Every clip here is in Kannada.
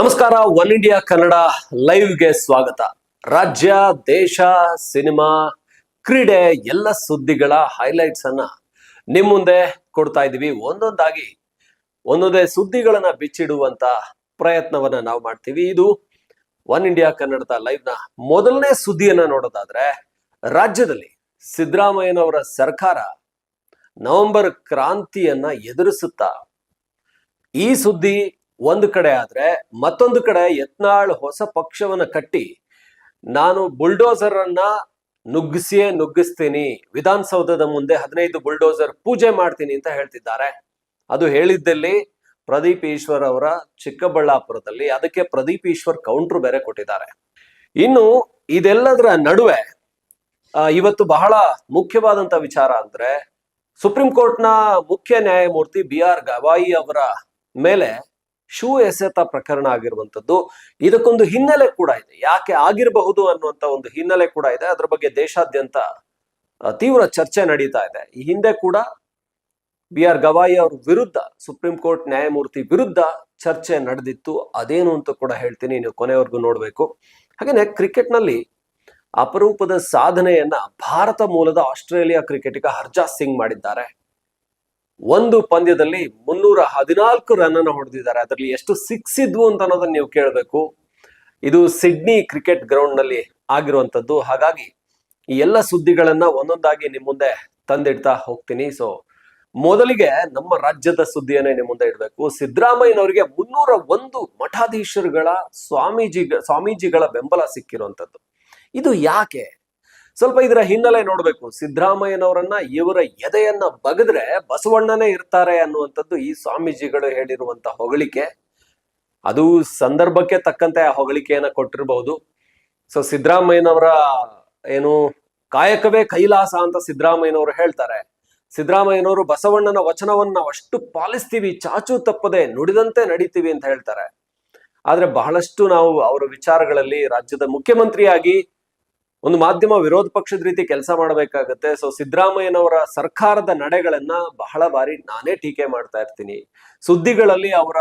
ನಮಸ್ಕಾರ, ಒನ್ ಇಂಡಿಯಾ ಕನ್ನಡ ಲೈವ್ಗೆ ಸ್ವಾಗತ. ರಾಜ್ಯ, ದೇಶ, ಸಿನಿಮಾ, ಕ್ರೀಡೆ, ಎಲ್ಲ ಸುದ್ದಿಗಳ ಹೈಲೈಟ್ಸ್ ಅನ್ನ ನಿಮ್ ಮುಂದೆ ಕೊಡ್ತಾ ಇದೀವಿ ಒಂದೊಂದಾಗಿ ಒಂದೊಂದೇ ಸುದ್ದಿಗಳನ್ನ ಬಿಚ್ಚಿಡುವಂತ ಪ್ರಯತ್ನವನ್ನ ನಾವು ಮಾಡ್ತೀವಿ. ಇದು ಒನ್ ಇಂಡಿಯಾ ಕನ್ನಡದ ಲೈವ್ನ ಮೊದಲನೇ ಸುದ್ದಿಯನ್ನ ನೋಡೋದಾದ್ರೆ, ರಾಜ್ಯದಲ್ಲಿ ಸಿದ್ದರಾಮಯ್ಯನವರ ಸರ್ಕಾರ ನವೆಂಬರ್ ಕ್ರಾಂತಿಯನ್ನ ಎದುರಿಸುತ್ತಾ, ಈ ಸುದ್ದಿ ಒಂದು ಕಡೆ ಆದ್ರೆ ಮತ್ತೊಂದು ಕಡೆ ಯತ್ನಾಳ್ ಹೊಸ ಪಕ್ಷವನ್ನ ಕಟ್ಟಿ, ನಾನು ಬುಲ್ಡೋಸರ್ ಅನ್ನ ನುಗ್ಗಿಸಿಯೇ ನುಗ್ಗಿಸ್ತೀನಿ, ವಿಧಾನಸೌಧದ ಮುಂದೆ ಹದಿನೈದು ಬುಲ್ಡೋಸರ್ ಪೂಜೆ ಮಾಡ್ತೀನಿ ಅಂತ ಹೇಳ್ತಿದ್ದಾರೆ. ಅದು ಹೇಳಿದ್ದಲ್ಲಿ ಪ್ರದೀಪ್ ಈಶ್ವರ್ ಅವರ ಚಿಕ್ಕಬಳ್ಳಾಪುರದಲ್ಲಿ, ಅದಕ್ಕೆ ಪ್ರದೀಪ್ ಈಶ್ವರ್ ಕೌಂಟ್ರು ಬೇರೆ ಕೊಟ್ಟಿದ್ದಾರೆ. ಇನ್ನು ಇದೆಲ್ಲದರ ನಡುವೆ ಇವತ್ತು ಬಹಳ ಮುಖ್ಯವಾದಂತ ವಿಚಾರ ಅಂದ್ರೆ ಸುಪ್ರೀಂ ಕೋರ್ಟ್ನ ಮುಖ್ಯ ನ್ಯಾಯಮೂರ್ತಿ ಬಿ ಆರ್ ಗವಾಯಿ ಅವರ ಮೇಲೆ ಶೂ ಎಸೆತ ಪ್ರಕರಣ ಆಗಿರುವಂತದ್ದು ಇದಕ್ಕೊಂದು ಹಿನ್ನೆಲೆ ಕೂಡ ಇದೆ. ಯಾಕೆ ಆಗಿರಬಹುದು ಅನ್ನುವಂತ ಒಂದು ಹಿನ್ನೆಲೆ ಕೂಡ ಇದೆ. ಅದ್ರ ಬಗ್ಗೆ ದೇಶಾದ್ಯಂತ ತೀವ್ರ ಚರ್ಚೆ ನಡೀತಾ ಇದೆ. ಈ ಹಿಂದೆ ಕೂಡ ಬಿ ಆರ್ ಗವಾಯಿ ಅವ್ರ ವಿರುದ್ಧ, ಸುಪ್ರೀಂ ಕೋರ್ಟ್ ನ್ಯಾಯಮೂರ್ತಿ ವಿರುದ್ಧ ಚರ್ಚೆ ನಡೆದಿತ್ತು. ಅದೇನು ಅಂತ ಕೂಡ ಹೇಳ್ತೀನಿ. ನೀವು ಕೊನೆವರೆಗೂ ನೋಡ್ಬೇಕು. ಹಾಗೇನೆ ಕ್ರಿಕೆಟ್ನಲ್ಲಿ ಅಪರೂಪದ ಸಾಧನೆಯನ್ನ ಭಾರತ ಮೂಲದ ಆಸ್ಟ್ರೇಲಿಯಾ ಕ್ರಿಕೆಟಿಗ ಹರ್ಜಾ ಸಿಂಗ್ ಮಾಡಿದ್ದಾರೆ. ಒಂದು ಪಂದ್ಯದಲ್ಲಿ ಮುನ್ನೂರ ಹದಿನಾಲ್ಕು ರನ್ ಅನ್ನು ಹೊಡೆದಿದ್ದಾರೆ. ಅದರಲ್ಲಿ ಎಷ್ಟು ಸಿಕ್ಸ್ ಇದ್ವು ಅಂತ ಅನ್ನೋದನ್ನ ನೀವು ಕೇಳಬೇಕು. ಇದು ಸಿಡ್ನಿ ಕ್ರಿಕೆಟ್ ಗ್ರೌಂಡ್ನಲ್ಲಿ ಆಗಿರುವಂತದ್ದು ಹಾಗಾಗಿ ಈ ಎಲ್ಲ ಸುದ್ದಿಗಳನ್ನ ಒಂದೊಂದಾಗಿ ನಿಮ್ ಮುಂದೆ ತಂದಿಡ್ತಾ ಹೋಗ್ತೀನಿ. ಸೊ ಮೊದಲಿಗೆ ನಮ್ಮ ರಾಜ್ಯದ ಸುದ್ದಿಯನ್ನೇ ನಿಮ್ಮ ಮುಂದೆ ಇಡಬೇಕು. ಸಿದ್ದರಾಮಯ್ಯನವರಿಗೆ ಮುನ್ನೂರ ಒಂದು ಮಠಾಧೀಶರುಗಳ ಸ್ವಾಮೀಜಿ ಸ್ವಾಮೀಜಿಗಳ ಬೆಂಬಲ ಸಿಕ್ಕಿರುವಂತದ್ದು ಇದು ಯಾಕೆ? ಸ್ವಲ್ಪ ಇದರ ಹಿನ್ನೆಲೆ ನೋಡ್ಬೇಕು. ಸಿದ್ದರಾಮಯ್ಯನವರನ್ನ ಇವರ ಎದೆಯನ್ನ ಬಗದ್ರೆ ಬಸವಣ್ಣನೇ ಇರ್ತಾರೆ ಅನ್ನುವಂಥದ್ದು ಈ ಸ್ವಾಮೀಜಿಗಳು ಹೇಳಿರುವಂತ ಹೊಗಳಿಕೆ. ಅದು ಸಂದರ್ಭಕ್ಕೆ ತಕ್ಕಂತೆ ಆ ಹೊಗಳಿಕೆಯನ್ನ ಕೊಟ್ಟಿರಬಹುದು ಸೊ ಸಿದ್ದರಾಮಯ್ಯನವರ ಏನು ಕಾಯಕವೇ ಕೈಲಾಸ ಅಂತ ಸಿದ್ದರಾಮಯ್ಯನವರು ಹೇಳ್ತಾರೆ. ಸಿದ್ದರಾಮಯ್ಯನವರು ಬಸವಣ್ಣನ ವಚನವನ್ನ ನಾವು ಅಷ್ಟು ಪಾಲಿಸ್ತೀವಿ, ಚಾಚು ತಪ್ಪದೆ ನುಡಿದಂತೆ ನಡೀತೀವಿ ಅಂತ ಹೇಳ್ತಾರೆ. ಆದ್ರೆ ಬಹಳಷ್ಟು ನಾವು ಅವರ ವಿಚಾರಗಳಲ್ಲಿ ರಾಜ್ಯದ ಮುಖ್ಯಮಂತ್ರಿಯಾಗಿ ಒಂದು ಮಾಧ್ಯಮ ವಿರೋಧ ಪಕ್ಷದ ರೀತಿ ಕೆಲಸ ಮಾಡಬೇಕಾಗತ್ತೆ. ಸೊ ಸಿದ್ದರಾಮಯ್ಯನವರ ಸರ್ಕಾರದ ನಡೆಗಳನ್ನ ಬಹಳ ಬಾರಿ ನಾನೇ ಟೀಕೆ ಮಾಡ್ತಾ ಇರ್ತೀನಿ. ಸುದ್ದಿಗಳಲ್ಲಿ ಅವರ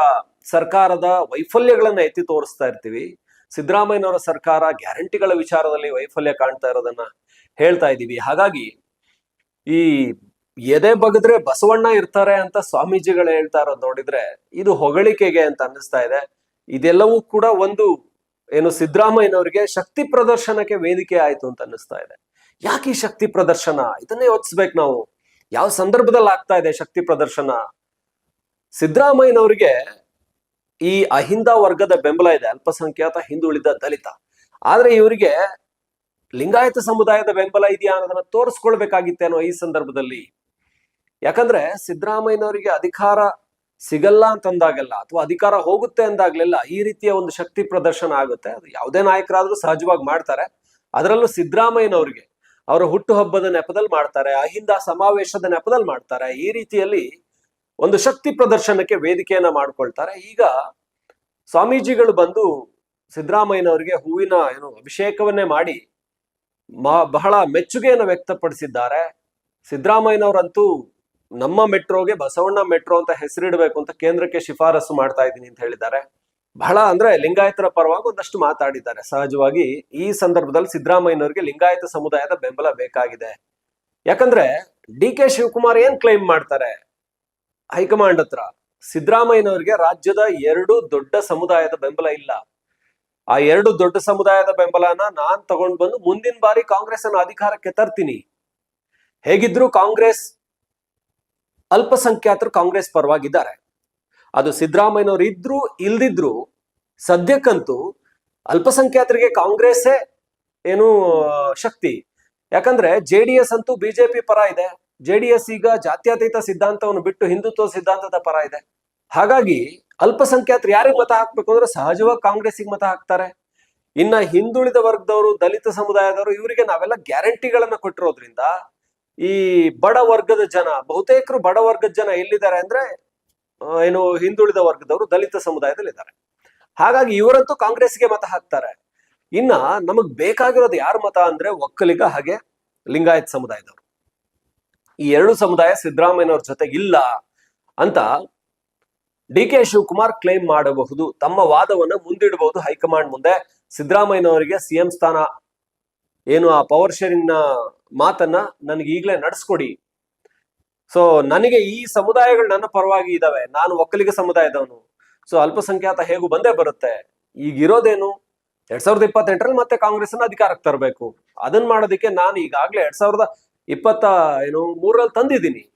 ಸರ್ಕಾರದ ವೈಫಲ್ಯಗಳನ್ನ ಎತ್ತಿ ತೋರಿಸ್ತಾ ಇರ್ತೀವಿ. ಸಿದ್ದರಾಮಯ್ಯನವರ ಸರ್ಕಾರ ಗ್ಯಾರಂಟಿಗಳ ವಿಚಾರದಲ್ಲಿ ವೈಫಲ್ಯ ಕಾಣ್ತಾ ಇರೋದನ್ನ ಹೇಳ್ತಾ ಇದ್ದೀವಿ. ಹಾಗಾಗಿ ಈ ಎದೆ ಬಗದ್ರೆ ಬಸವಣ್ಣ ಇರ್ತಾರೆ ಅಂತ ಸ್ವಾಮೀಜಿಗಳು ಹೇಳ್ತಾ ಇರೋದು ನೋಡಿದ್ರೆ ಇದು ಹೊಗಳಿಕೆಗೆ ಅಂತ ಅನ್ನಿಸ್ತಾ ಇದೆ. ಇದೆಲ್ಲವೂ ಕೂಡ ಒಂದು ಏನು ಸಿದ್ದರಾಮಯ್ಯನವರಿಗೆ ಶಕ್ತಿ ಪ್ರದರ್ಶನಕ್ಕೆ ವೇದಿಕೆ ಆಯ್ತು ಅಂತ ಅನ್ನಿಸ್ತಾ ಇದೆ. ಯಾಕೆ ಶಕ್ತಿ ಪ್ರದರ್ಶನ? ಇದನ್ನೇ ಯೋಚಿಸ್ಬೇಕು ನಾವು. ಯಾವ ಸಂದರ್ಭದಲ್ಲಿ ಆಗ್ತಾ ಇದೆ ಶಕ್ತಿ ಪ್ರದರ್ಶನ? ಸಿದ್ದರಾಮಯ್ಯನವರಿಗೆ ಈ ಅಹಿಂದ ವರ್ಗದ ಬೆಂಬಲ ಇದೆ. ಅಲ್ಪಸಂಖ್ಯಾತ ಹಿಂದುಳಿದ ದಲಿತ. ಆದ್ರೆ ಇವರಿಗೆ ಲಿಂಗಾಯತ ಸಮುದಾಯದ ಬೆಂಬಲ ಇದೆಯಾ ಅನ್ನೋದನ್ನ ತೋರಿಸ್ಕೊಳ್ಬೇಕಾಗಿತ್ತೇನೋ ಈ ಸಂದರ್ಭದಲ್ಲಿ. ಯಾಕಂದ್ರೆ ಸಿದ್ದರಾಮಯ್ಯನವರಿಗೆ ಅಧಿಕಾರ ಸಿಗಲ್ಲ ಅಂತಂದಾಗಲ್ಲ ಅಥವಾ ಅಧಿಕಾರ ಹೋಗುತ್ತೆ ಅಂದಾಗ್ಲೆಲ್ಲ ಈ ರೀತಿಯ ಒಂದು ಶಕ್ತಿ ಪ್ರದರ್ಶನ ಆಗುತ್ತೆ. ಅದು ಯಾವುದೇ ನಾಯಕರಾದ್ರೂ ಸಹಜವಾಗಿ ಮಾಡ್ತಾರೆ. ಅದರಲ್ಲೂ ಸಿದ್ದರಾಮಯ್ಯನವ್ರಿಗೆ ಅವರ ಹುಟ್ಟುಹಬ್ಬದ ನೆಪದಲ್ಲಿ ಮಾಡ್ತಾರೆ, ಅಹಿಂದ ಸಮಾವೇಶದ ನೆಪದಲ್ಲಿ ಮಾಡ್ತಾರೆ. ಈ ರೀತಿಯಲ್ಲಿ ಒಂದು ಶಕ್ತಿ ಪ್ರದರ್ಶನಕ್ಕೆ ವೇದಿಕೆಯನ್ನ ಮಾಡ್ಕೊಳ್ತಾರೆ. ಈಗ ಸ್ವಾಮೀಜಿಗಳು ಬಂದು ಸಿದ್ದರಾಮಯ್ಯನವರಿಗೆ ಹೂವಿನ ಏನು ಅಭಿಷೇಕವನ್ನೇ ಮಾಡಿ ಬಹಳ ಮೆಚ್ಚುಗೆಯನ್ನು ವ್ಯಕ್ತಪಡಿಸಿದ್ದಾರೆ. ಸಿದ್ದರಾಮಯ್ಯನವರಂತೂ ನಮ್ಮ ಮೆಟ್ರೋಗೆ ಬಸವಣ್ಣ ಮೆಟ್ರೋ ಅಂತ ಹೆಸರಿಡಬೇಕು ಅಂತ ಕೇಂದ್ರಕ್ಕೆ ಶಿಫಾರಸು ಮಾಡ್ತಾ ಇದ್ದೀನಿ ಅಂತ ಹೇಳಿದ್ದಾರೆ. ಬಹಳ ಅಂದ್ರೆ ಲಿಂಗಾಯತರ ಪರವಾಗಿ ಒಂದಷ್ಟು ಮಾತಾಡಿದ್ದಾರೆ. ಸಹಜವಾಗಿ ಈ ಸಂದರ್ಭದಲ್ಲಿ ಸಿದ್ದರಾಮಯ್ಯನವರಿಗೆ ಲಿಂಗಾಯತ ಸಮುದಾಯದ ಬೆಂಬಲ ಬೇಕಾಗಿದೆ. ಯಾಕಂದ್ರೆ ಡಿ ಕೆ ಶಿವಕುಮಾರ್ ಏನ್ ಕ್ಲೈಮ್ ಮಾಡ್ತಾರೆ? ಹೈಕಮಾಂಡ್ ಹತ್ರ. ಸಿದ್ದರಾಮಯ್ಯನವರಿಗೆ ರಾಜ್ಯದ ಎರಡು ದೊಡ್ಡ ಸಮುದಾಯದ ಬೆಂಬಲ ಇಲ್ಲ. ಆ ಎರಡು ದೊಡ್ಡ ಸಮುದಾಯದ ಬೆಂಬಲನ ನಾನ್ ತಗೊಂಡ್ ಬಂದು ಮುಂದಿನ ಬಾರಿ ಕಾಂಗ್ರೆಸ್ ಅನ್ನು ಅಧಿಕಾರಕ್ಕೆ ತರ್ತೀನಿ. ಹೇಗಿದ್ರು ಕಾಂಗ್ರೆಸ್ ಅಲ್ಪಸಂಖ್ಯಾತರು ಕಾಂಗ್ರೆಸ್ ಪರವಾಗಿದ್ದಾರೆ. ಅದು ಸಿದ್ದರಾಮಯ್ಯನವರು ಇದ್ರು ಇಲ್ದಿದ್ರು ಸದ್ಯಕ್ಕಂತೂ ಅಲ್ಪಸಂಖ್ಯಾತರಿಗೆ ಕಾಂಗ್ರೆಸ್ಸೇ ಏನು ಶಕ್ತಿ. ಯಾಕಂದ್ರೆ ಜೆ ಡಿ ಎಸ್ ಅಂತೂ ಬಿಜೆಪಿ ಪರ ಇದೆ. ಜೆ ಡಿ ಎಸ್ ಈಗ ಜಾತ್ಯತೀತ ಸಿದ್ಧಾಂತವನ್ನು ಬಿಟ್ಟು ಹಿಂದುತ್ವ ಸಿದ್ಧಾಂತದ ಪರ ಇದೆ. ಹಾಗಾಗಿ ಅಲ್ಪಸಂಖ್ಯಾತರು ಯಾರಿಗೆ ಮತ ಹಾಕ್ಬೇಕು ಅಂದ್ರೆ ಸಹಜವಾಗಿ ಕಾಂಗ್ರೆಸ್ಸಿಗೆ ಮತ ಹಾಕ್ತಾರೆ. ಇನ್ನ ಹಿಂದುಳಿದ ವರ್ಗದವರು, ದಲಿತ ಸಮುದಾಯದವರು, ಇವರಿಗೆ ನಾವೆಲ್ಲ ಗ್ಯಾರಂಟಿಗಳನ್ನ ಕೊಟ್ಟಿರೋದ್ರಿಂದ ಈ ಬಡ ವರ್ಗದ ಜನ, ಬಹುತೇಕರು ಬಡ ವರ್ಗದ ಜನ ಎಲ್ಲಿದ್ದಾರೆ ಅಂದ್ರೆ ಏನು ಹಿಂದುಳಿದ ವರ್ಗದವರು ದಲಿತ ಸಮುದಾಯದಲ್ಲಿ ಇದ್ದಾರೆ ಹಾಗಾಗಿ ಇವರಂತೂ ಕಾಂಗ್ರೆಸ್ಗೆ ಮತ ಹಾಕ್ತಾರೆ. ಇನ್ನ ನಮಗ್ ಬೇಕಾಗಿರೋದು ಯಾರ ಮತ ಅಂದ್ರೆ ಒಕ್ಕಲಿಗ ಹಾಗೆ ಲಿಂಗಾಯತ್ ಸಮುದಾಯದವರು. ಈ ಎರಡು ಸಮುದಾಯ ಸಿದ್ದರಾಮಯ್ಯನವ್ರ ಜೊತೆ ಇಲ್ಲ ಅಂತ ಡಿ ಕೆ ಶಿವಕುಮಾರ್ ಕ್ಲೇಮ್ ಮಾಡಬಹುದು. ತಮ್ಮ ವಾದವನ್ನ ಮುಂದಿಡಬಹುದು ಹೈಕಮಾಂಡ್ ಮುಂದೆ. ಸಿದ್ದರಾಮಯ್ಯನವರಿಗೆ ಸಿಎಂ ಸ್ಥಾನ, ಏನು ಆ ಪವರ್ ಶೇರಿಂಗ್ನ ಮಾತನ್ನ ನನಗೆ ಈಗಲೇ ನಡೆಸ್ಕೊಡಿ. ಸೊ ನನಗೆ ಈ ಸಮುದಾಯಗಳು ನನ್ನ ಪರವಾಗಿ ಇದಾವೆ. ನಾನು ಒಕ್ಕಲಿಗ ಸಮುದಾಯದವನು. ಸೊ ಅಲ್ಪಸಂಖ್ಯಾತ ಹೇಗೂ ಬಂದೇ ಬರುತ್ತೆ. ಈಗ ಇರೋದೇನು? ಎರಡ್ ಸಾವಿರದ ಇಪ್ಪತ್ತೆಂಟರಲ್ಲಿ ಮತ್ತೆ ಕಾಂಗ್ರೆಸ್ ಅಧಿಕಾರಕ್ಕೆ ತರಬೇಕು. ಅದನ್ನ ಮಾಡೋದಕ್ಕೆ ನಾನು ಈಗಾಗ್ಲೇ ಎರಡ್ ಸಾವಿರದ ಇಪ್ಪತ್ತ, ಏನು ಮೂರಲ್ಲಿ ತಂದಿದ್ದೀನಿ.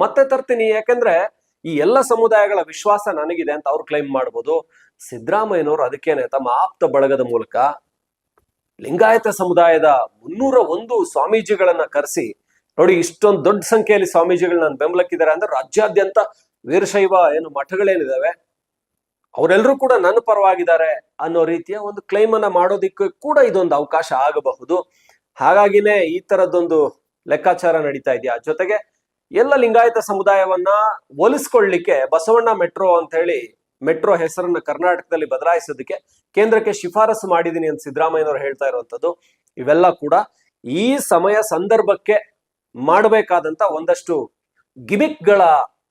ಮತ್ತೆ ತರ್ತೀನಿ. ಯಾಕಂದ್ರೆ ಈ ಎಲ್ಲ ಸಮುದಾಯಗಳ ವಿಶ್ವಾಸ ನನಗಿದೆ ಅಂತ ಅವ್ರು ಕ್ಲೈಮ್ ಮಾಡ್ಬೋದು. ಸಿದ್ದರಾಮಯ್ಯನವರು ಅದಕ್ಕೇನೆ ತಮ್ಮ ಆಪ್ತ ಬಳಗದ ಮೂಲಕ ಲಿಂಗಾಯತ ಸಮುದಾಯದ ಮುನ್ನೂರ ಒಂದು ಸ್ವಾಮೀಜಿಗಳನ್ನ ಕರೆಸಿ, ನೋಡಿ ಇಷ್ಟೊಂದು ದೊಡ್ಡ ಸಂಖ್ಯೆಯಲ್ಲಿ ಸ್ವಾಮೀಜಿಗಳನ್ನ ಬೆಂಬಲಕ್ಕಿದ್ದಾರೆ ಅಂದ್ರೆ ರಾಜ್ಯಾದ್ಯಂತ ವೀರಶೈವ ಏನು ಮಠಗಳೇನಿದಾವೆ ಅವರೆಲ್ಲರೂ ಕೂಡ ನನ್ನ ಪರವಾಗಿದ್ದಾರೆ ಅನ್ನೋ ರೀತಿಯ ಒಂದು ಕ್ಲೈಮ್ ಅನ್ನ ಮಾಡೋದಿಕ್ಕೆ ಕೂಡ ಇದೊಂದು ಅವಕಾಶ ಆಗಬಹುದು. ಹಾಗಾಗಿನೇ ಈ ತರದೊಂದು ಲೆಕ್ಕಾಚಾರ ನಡೀತಾ ಇದೆಯಾ? ಜೊತೆಗೆ ಎಲ್ಲ ಲಿಂಗಾಯತ ಸಮುದಾಯವನ್ನ ಒಲಿಸ್ಕೊಳ್ಳಿಕ್ಕೆ ಬಸವಣ್ಣ ಮೆಟ್ರೋ ಅಂತ ಹೇಳಿ ಮೆಟ್ರೋ ಹೆಸರನ್ನ ಕರ್ನಾಟಕದಲ್ಲಿ ಬದಲಾಯಿಸೋದಕ್ಕೆ ಕೇಂದ್ರಕ್ಕೆ ಶಿಫಾರಸು ಮಾಡಿದೀನಿ ಅಂತ ಸಿದ್ದರಾಮಯ್ಯನವರು ಹೇಳ್ತಾ ಇರುವಂತದ್ದು ಇವೆಲ್ಲ ಕೂಡ ಈ ಸಮಯ ಸಂದರ್ಭಕ್ಕೆ ಮಾಡಬೇಕಾದಂತ ಒಂದಷ್ಟು ಗಿಮಿಕ್ಗಳ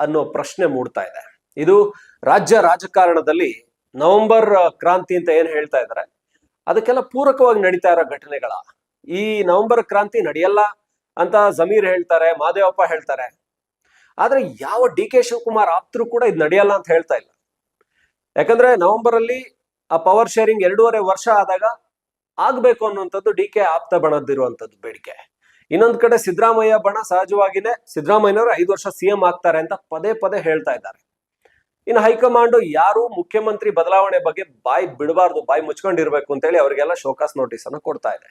ಅನ್ನೋ ಪ್ರಶ್ನೆ ಮೂಡ್ತಾ ಇದೆ. ಇದು ರಾಜ್ಯ ರಾಜಕಾರಣದಲ್ಲಿ ನವೆಂಬರ್ ಕ್ರಾಂತಿ ಅಂತ ಏನ್ ಹೇಳ್ತಾ ಇದ್ದಾರೆ, ಅದಕ್ಕೆಲ್ಲ ಪೂರಕವಾಗಿ ನಡೀತಾ ಇರೋ ಘಟನೆಗಳ. ಈ ನವೆಂಬರ್ ಕ್ರಾಂತಿ ನಡೆಯಲ್ಲ ಅಂತ ಜಮೀರ್ ಹೇಳ್ತಾರೆ, ಮಾದೇವಪ್ಪ ಹೇಳ್ತಾರೆ. ಆದ್ರೆ ಯಾವ ಡಿ ಕೆ ಶಿವಕುಮಾರ್ ಆಪ್ತರು ಕೂಡ ಇದು ನಡೆಯಲ್ಲ ಅಂತ ಹೇಳ್ತಾ ಇಲ್ಲ. ಯಾಕಂದ್ರೆ ನವೆಂಬರ್ ಅಲ್ಲಿ ಆ ಪವರ್ ಶೇರಿಂಗ್ ಎರಡೂವರೆ ವರ್ಷ ಆದಾಗ ಆಗ್ಬೇಕು ಅನ್ನುವಂಥದ್ದು ಡಿ ಕೆ ಆಪ್ತ ಬಣದಿರುವಂತದ್ದು ಬೇಡಿಕೆ. ಇನ್ನೊಂದ್ ಕಡೆ ಸಿದ್ದರಾಮಯ್ಯ ಬಣ ಸಹಜವಾಗಿನೇ ಸಿದ್ದರಾಮಯ್ಯನವರು ಐದು ವರ್ಷ ಸಿಎಂ ಆಗ್ತಾರೆ ಅಂತ ಪದೇ ಪದೇ ಹೇಳ್ತಾ ಇದ್ದಾರೆ. ಇನ್ನು ಹೈಕಮಾಂಡ್ ಯಾರು ಮುಖ್ಯಮಂತ್ರಿ ಬದಲಾವಣೆ ಬಗ್ಗೆ ಬಾಯಿ ಬಿಡಬಾರ್ದು, ಬಾಯಿ ಮುಚ್ಕೊಂಡಿರ್ಬೇಕು ಅಂತೇಳಿ ಅವರಿಗೆಲ್ಲ ಶೋಕಾಸ್ ನೋಟಿಸ್ ಅನ್ನ ಕೊಡ್ತಾ ಇದೆ.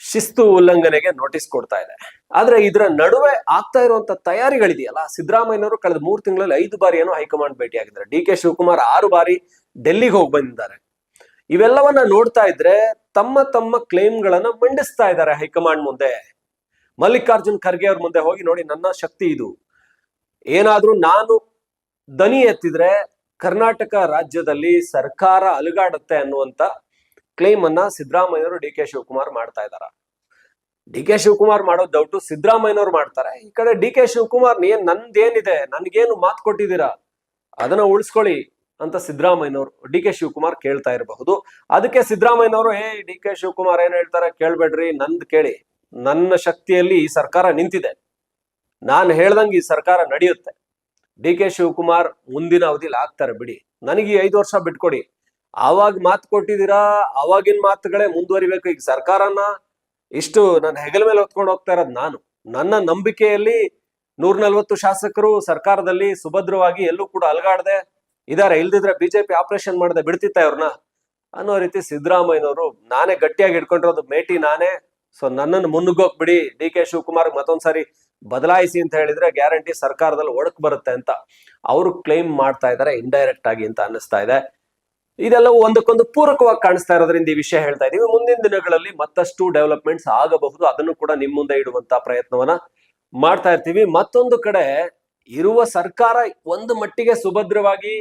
ಶಿಸ್ತು ಉಲ್ಲಂಘನೆಗೆ ನೋಟಿಸ್ ಕೊಡ್ತಾ ಇದೆ. ಆದ್ರೆ ಇದರ ನಡುವೆ ಆಗ್ತಾ ಇರುವಂತ ತಯಾರಿಗಳಿದೆಯಲ್ಲ, ಸಿದ್ದರಾಮಯ್ಯನವರು ಕಳೆದ ಮೂರು ತಿಂಗಳಲ್ಲಿ ಐದು ಬಾರಿ ಏನೋ ಹೈಕಮಾಂಡ್ ಭೇಟಿಯಾಗಿದ್ದಾರೆ. ಡಿ ಕೆ ಶಿವಕುಮಾರ್ ಆರು ಬಾರಿ ಡೆಲ್ಲಿಗೆ ಹೋಗಿ ಬಂದಿದ್ದಾರೆ. ಇವೆಲ್ಲವನ್ನ ನೋಡ್ತಾ ಇದ್ರೆ ತಮ್ಮ ತಮ್ಮ ಕ್ಲೇಮ್ಗಳನ್ನ ಮಂಡಿಸ್ತಾ ಇದ್ದಾರೆ ಹೈಕಮಾಂಡ್ ಮುಂದೆ. ಮಲ್ಲಿಕಾರ್ಜುನ್ ಖರ್ಗೆ ಅವ್ರ ಮುಂದೆ ಹೋಗಿ ನೋಡಿ ನನ್ನ ಶಕ್ತಿ ಇದು. ಏನಾದ್ರೂ ನಾನು ದನಿ ಎತ್ತಿದ್ರೆ ಕರ್ನಾಟಕ ರಾಜ್ಯದಲ್ಲಿ ಸರ್ಕಾರ ಅಲುಗಾಡುತ್ತೆ ಅನ್ನುವಂತ ಕ್ಲೈಮ್ ಅನ್ನ ಸಿದ್ದರಾಮಯ್ಯವರು ಡಿ ಕೆ ಶಿವಕುಮಾರ್ ಮಾಡ್ತಾ ಇದಾರ. ಡಿ ಕೆ ಶಿವಕುಮಾರ್ ಮಾಡೋ ಡೌಟು ಸಿದ್ದರಾಮಯ್ಯನವ್ರು ಮಾಡ್ತಾರೆ. ಈ ಕಡೆ ಡಿ ಕೆ ಶಿವಕುಮಾರ್ ಏನ್ ನಂದೇನಿದೆ? ನನ್ಗೇನು ಮಾತು ಕೊಟ್ಟಿದ್ದೀರಾ? ಅದನ್ನ ಉಳಿಸ್ಕೊಳ್ಳಿ ಅಂತ ಸಿದ್ದರಾಮಯ್ಯನವರು, ಡಿ ಕೆ ಶಿವಕುಮಾರ್ ಕೇಳ್ತಾ ಇರಬಹುದು. ಅದಕ್ಕೆ ಸಿದ್ದರಾಮಯ್ಯನವರು ಹೇ ಡಿ ಕೆ ಶಿವಕುಮಾರ್ ಏನ್ ಹೇಳ್ತಾರೆ? ಕೇಳ್ಬೇಡ್ರಿ, ನಂದ್ ಕೇಳಿ. ನನ್ನ ಶಕ್ತಿಯಲ್ಲಿ ಈ ಸರ್ಕಾರ ನಿಂತಿದೆ. ನಾನು ಹೇಳ್ದಂಗೆ ಈ ಸರ್ಕಾರ ನಡೆಯುತ್ತೆ. ಡಿ ಕೆ ಶಿವಕುಮಾರ್ ಮುಂದಿನ ಅವಧಿಲಿ ಆಗ್ತಾರೆ ಬಿಡಿ. ನನಗೆ ಐದು ವರ್ಷ ಬಿಟ್ಕೊಡಿ. ಆವಾಗ ಮಾತು ಕೊಟ್ಟಿದ್ದೀರಾ ಅವಾಗಿನ ಮಾತುಗಳೇ ಮುಂದುವರಿಬೇಕು. ಈಗ ಸರ್ಕಾರನ ಇಷ್ಟು ನನ್ನ ಹೆಗಲ ಮೇಲೆ ಹೊತ್ಕೊಂಡು ಹೋಗ್ತಾ ಇರೋದು ನಾನು. ನನ್ನ ನಂಬಿಕೆಯಲ್ಲಿ ನೂರ ನಲ್ವತ್ತು ಶಾಸಕರು ಸರ್ಕಾರದಲ್ಲಿ ಸುಭದ್ರವಾಗಿ ಎಲ್ಲೂ ಕೂಡ ಅಲಗಾಡದೆ ಇದಾರೆ. ಇಲ್ದಿದ್ರೆ ಬಿಜೆಪಿ ಆಪರೇಷನ್ ಮಾಡದೆ ಬಿಡ್ತಿತ್ತ ಇವ್ರನ್ನ ಅನ್ನೋ ರೀತಿ ಸಿದ್ದರಾಮಯ್ಯನವರು ನಾನೇ ಗಟ್ಟಿಯಾಗಿ ಹಿಡ್ಕೊಂಡಿರೋದು ಮೇಟಿ ನಾನೇ. ಸೊ ನನ್ನನ್ನು ಮುನ್ನುಗ್ಗೋಕ್ ಬಿಡಿ. ಡಿ ಕೆ ಶಿವಕುಮಾರ್ ಮತ್ತೊಂದ್ಸರಿ ಬದಲಾಯಿಸಿ ಅಂತ ಹೇಳಿದ್ರೆ ಗ್ಯಾರಂಟಿ ಸರ್ಕಾರದಲ್ಲಿ ಒಡಕ್ ಬರುತ್ತೆ ಅಂತ ಅವರು ಕ್ಲೈಮ್ ಮಾಡ್ತಾ ಇದ್ದಾರೆ ಇಂಡೈರೆಕ್ಟ್ ಆಗಿ ಅಂತ ಅನ್ನಿಸ್ತಾ ಇದೆ. ಇದೆಲ್ಲವೂ ಒಂದಕ್ಕೊಂದು ಪೂರಕವಾಗಿ ಕಾಣಿಸ್ತಾ ಇರೋದ್ರಿಂದ ಈ ವಿಷಯ ಹೇಳ್ತಾ ಇದೀವಿ. ಮುಂದಿನ ದಿನಗಳಲ್ಲಿ ಮತ್ತಷ್ಟು ಡೆವಲಪ್ಮೆಂಟ್ಸ್ ಆಗಬಹುದು. ಅದನ್ನು ಕೂಡ ನಿಮ್ಮ ಮುಂದೆ ಇಡುವಂತ ಪ್ರಯತ್ನವನ್ನ ಮಾಡ್ತಾ ಇರ್ತೀವಿ. ಮತ್ತೊಂದು ಕಡೆ ಇರುವ ಸರ್ಕಾರ ಒಂದು ಮಟ್ಟಿಗೆ ಸುಭದ್ರವಾಗಿ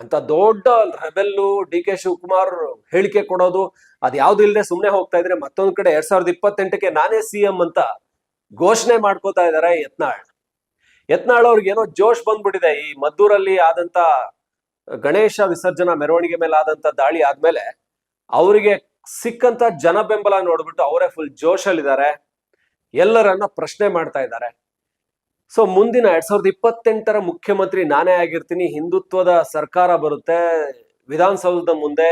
ಅಂತ ದೊಡ್ಡ ರೆಬೆಲ್ಲು ಡಿ ಕೆ ಶಿವಕುಮಾರ್ ಹೇಳಿಕೆ ಕೊಡೋದು, ಅದ್ ಯಾವ್ದು ಇಲ್ಲದೆ ಸುಮ್ನೆ ಹೋಗ್ತಾ ಇದ್ರೆ ಮತ್ತೊಂದು ಕಡೆ ಎರಡ್ ಸಾವಿರದ ಇಪ್ಪತ್ತೆಂಟಕ್ಕೆ ನಾನೇ ಸಿ ಎಂ ಅಂತ ಘೋಷಣೆ ಮಾಡ್ಕೋತಾ ಇದ್ದಾರೆ ಯತ್ನಾಳ್. ಯತ್ನಾಳ್ ಅವ್ರಿಗೆ ಏನೋ ಜೋಶ್ ಬಂದ್ಬಿಟ್ಟಿದೆ. ಈ ಮದ್ದೂರಲ್ಲಿ ಆದಂತ ಗಣೇಶ ವಿಸರ್ಜನಾ ಮೆರವಣಿಗೆ ಮೇಲೆ ಆದಂತ ದಾಳಿ ಆದ್ಮೇಲೆ ಅವರಿಗೆ ಸಿಕ್ಕಂತ ಜನ ಬೆಂಬಲ ನೋಡ್ಬಿಟ್ಟು ಅವರೇ ಫುಲ್ ಜೋಶಲ್ಲಿದ್ದಾರೆ. ಎಲ್ಲರನ್ನ ಪ್ರಶ್ನೆ ಮಾಡ್ತಾ ಇದ್ದಾರೆ. ಸೊ ಮುಂದಿನ ಎರಡ್ ಸಾವಿರದ ಇಪ್ಪತ್ತೆಂಟರ ಮುಖ್ಯಮಂತ್ರಿ ನಾನೇ ಆಗಿರ್ತೀನಿ, ಹಿಂದುತ್ವದ ಸರ್ಕಾರ ಬರುತ್ತೆ, ವಿಧಾನಸೌಧದ ಮುಂದೆ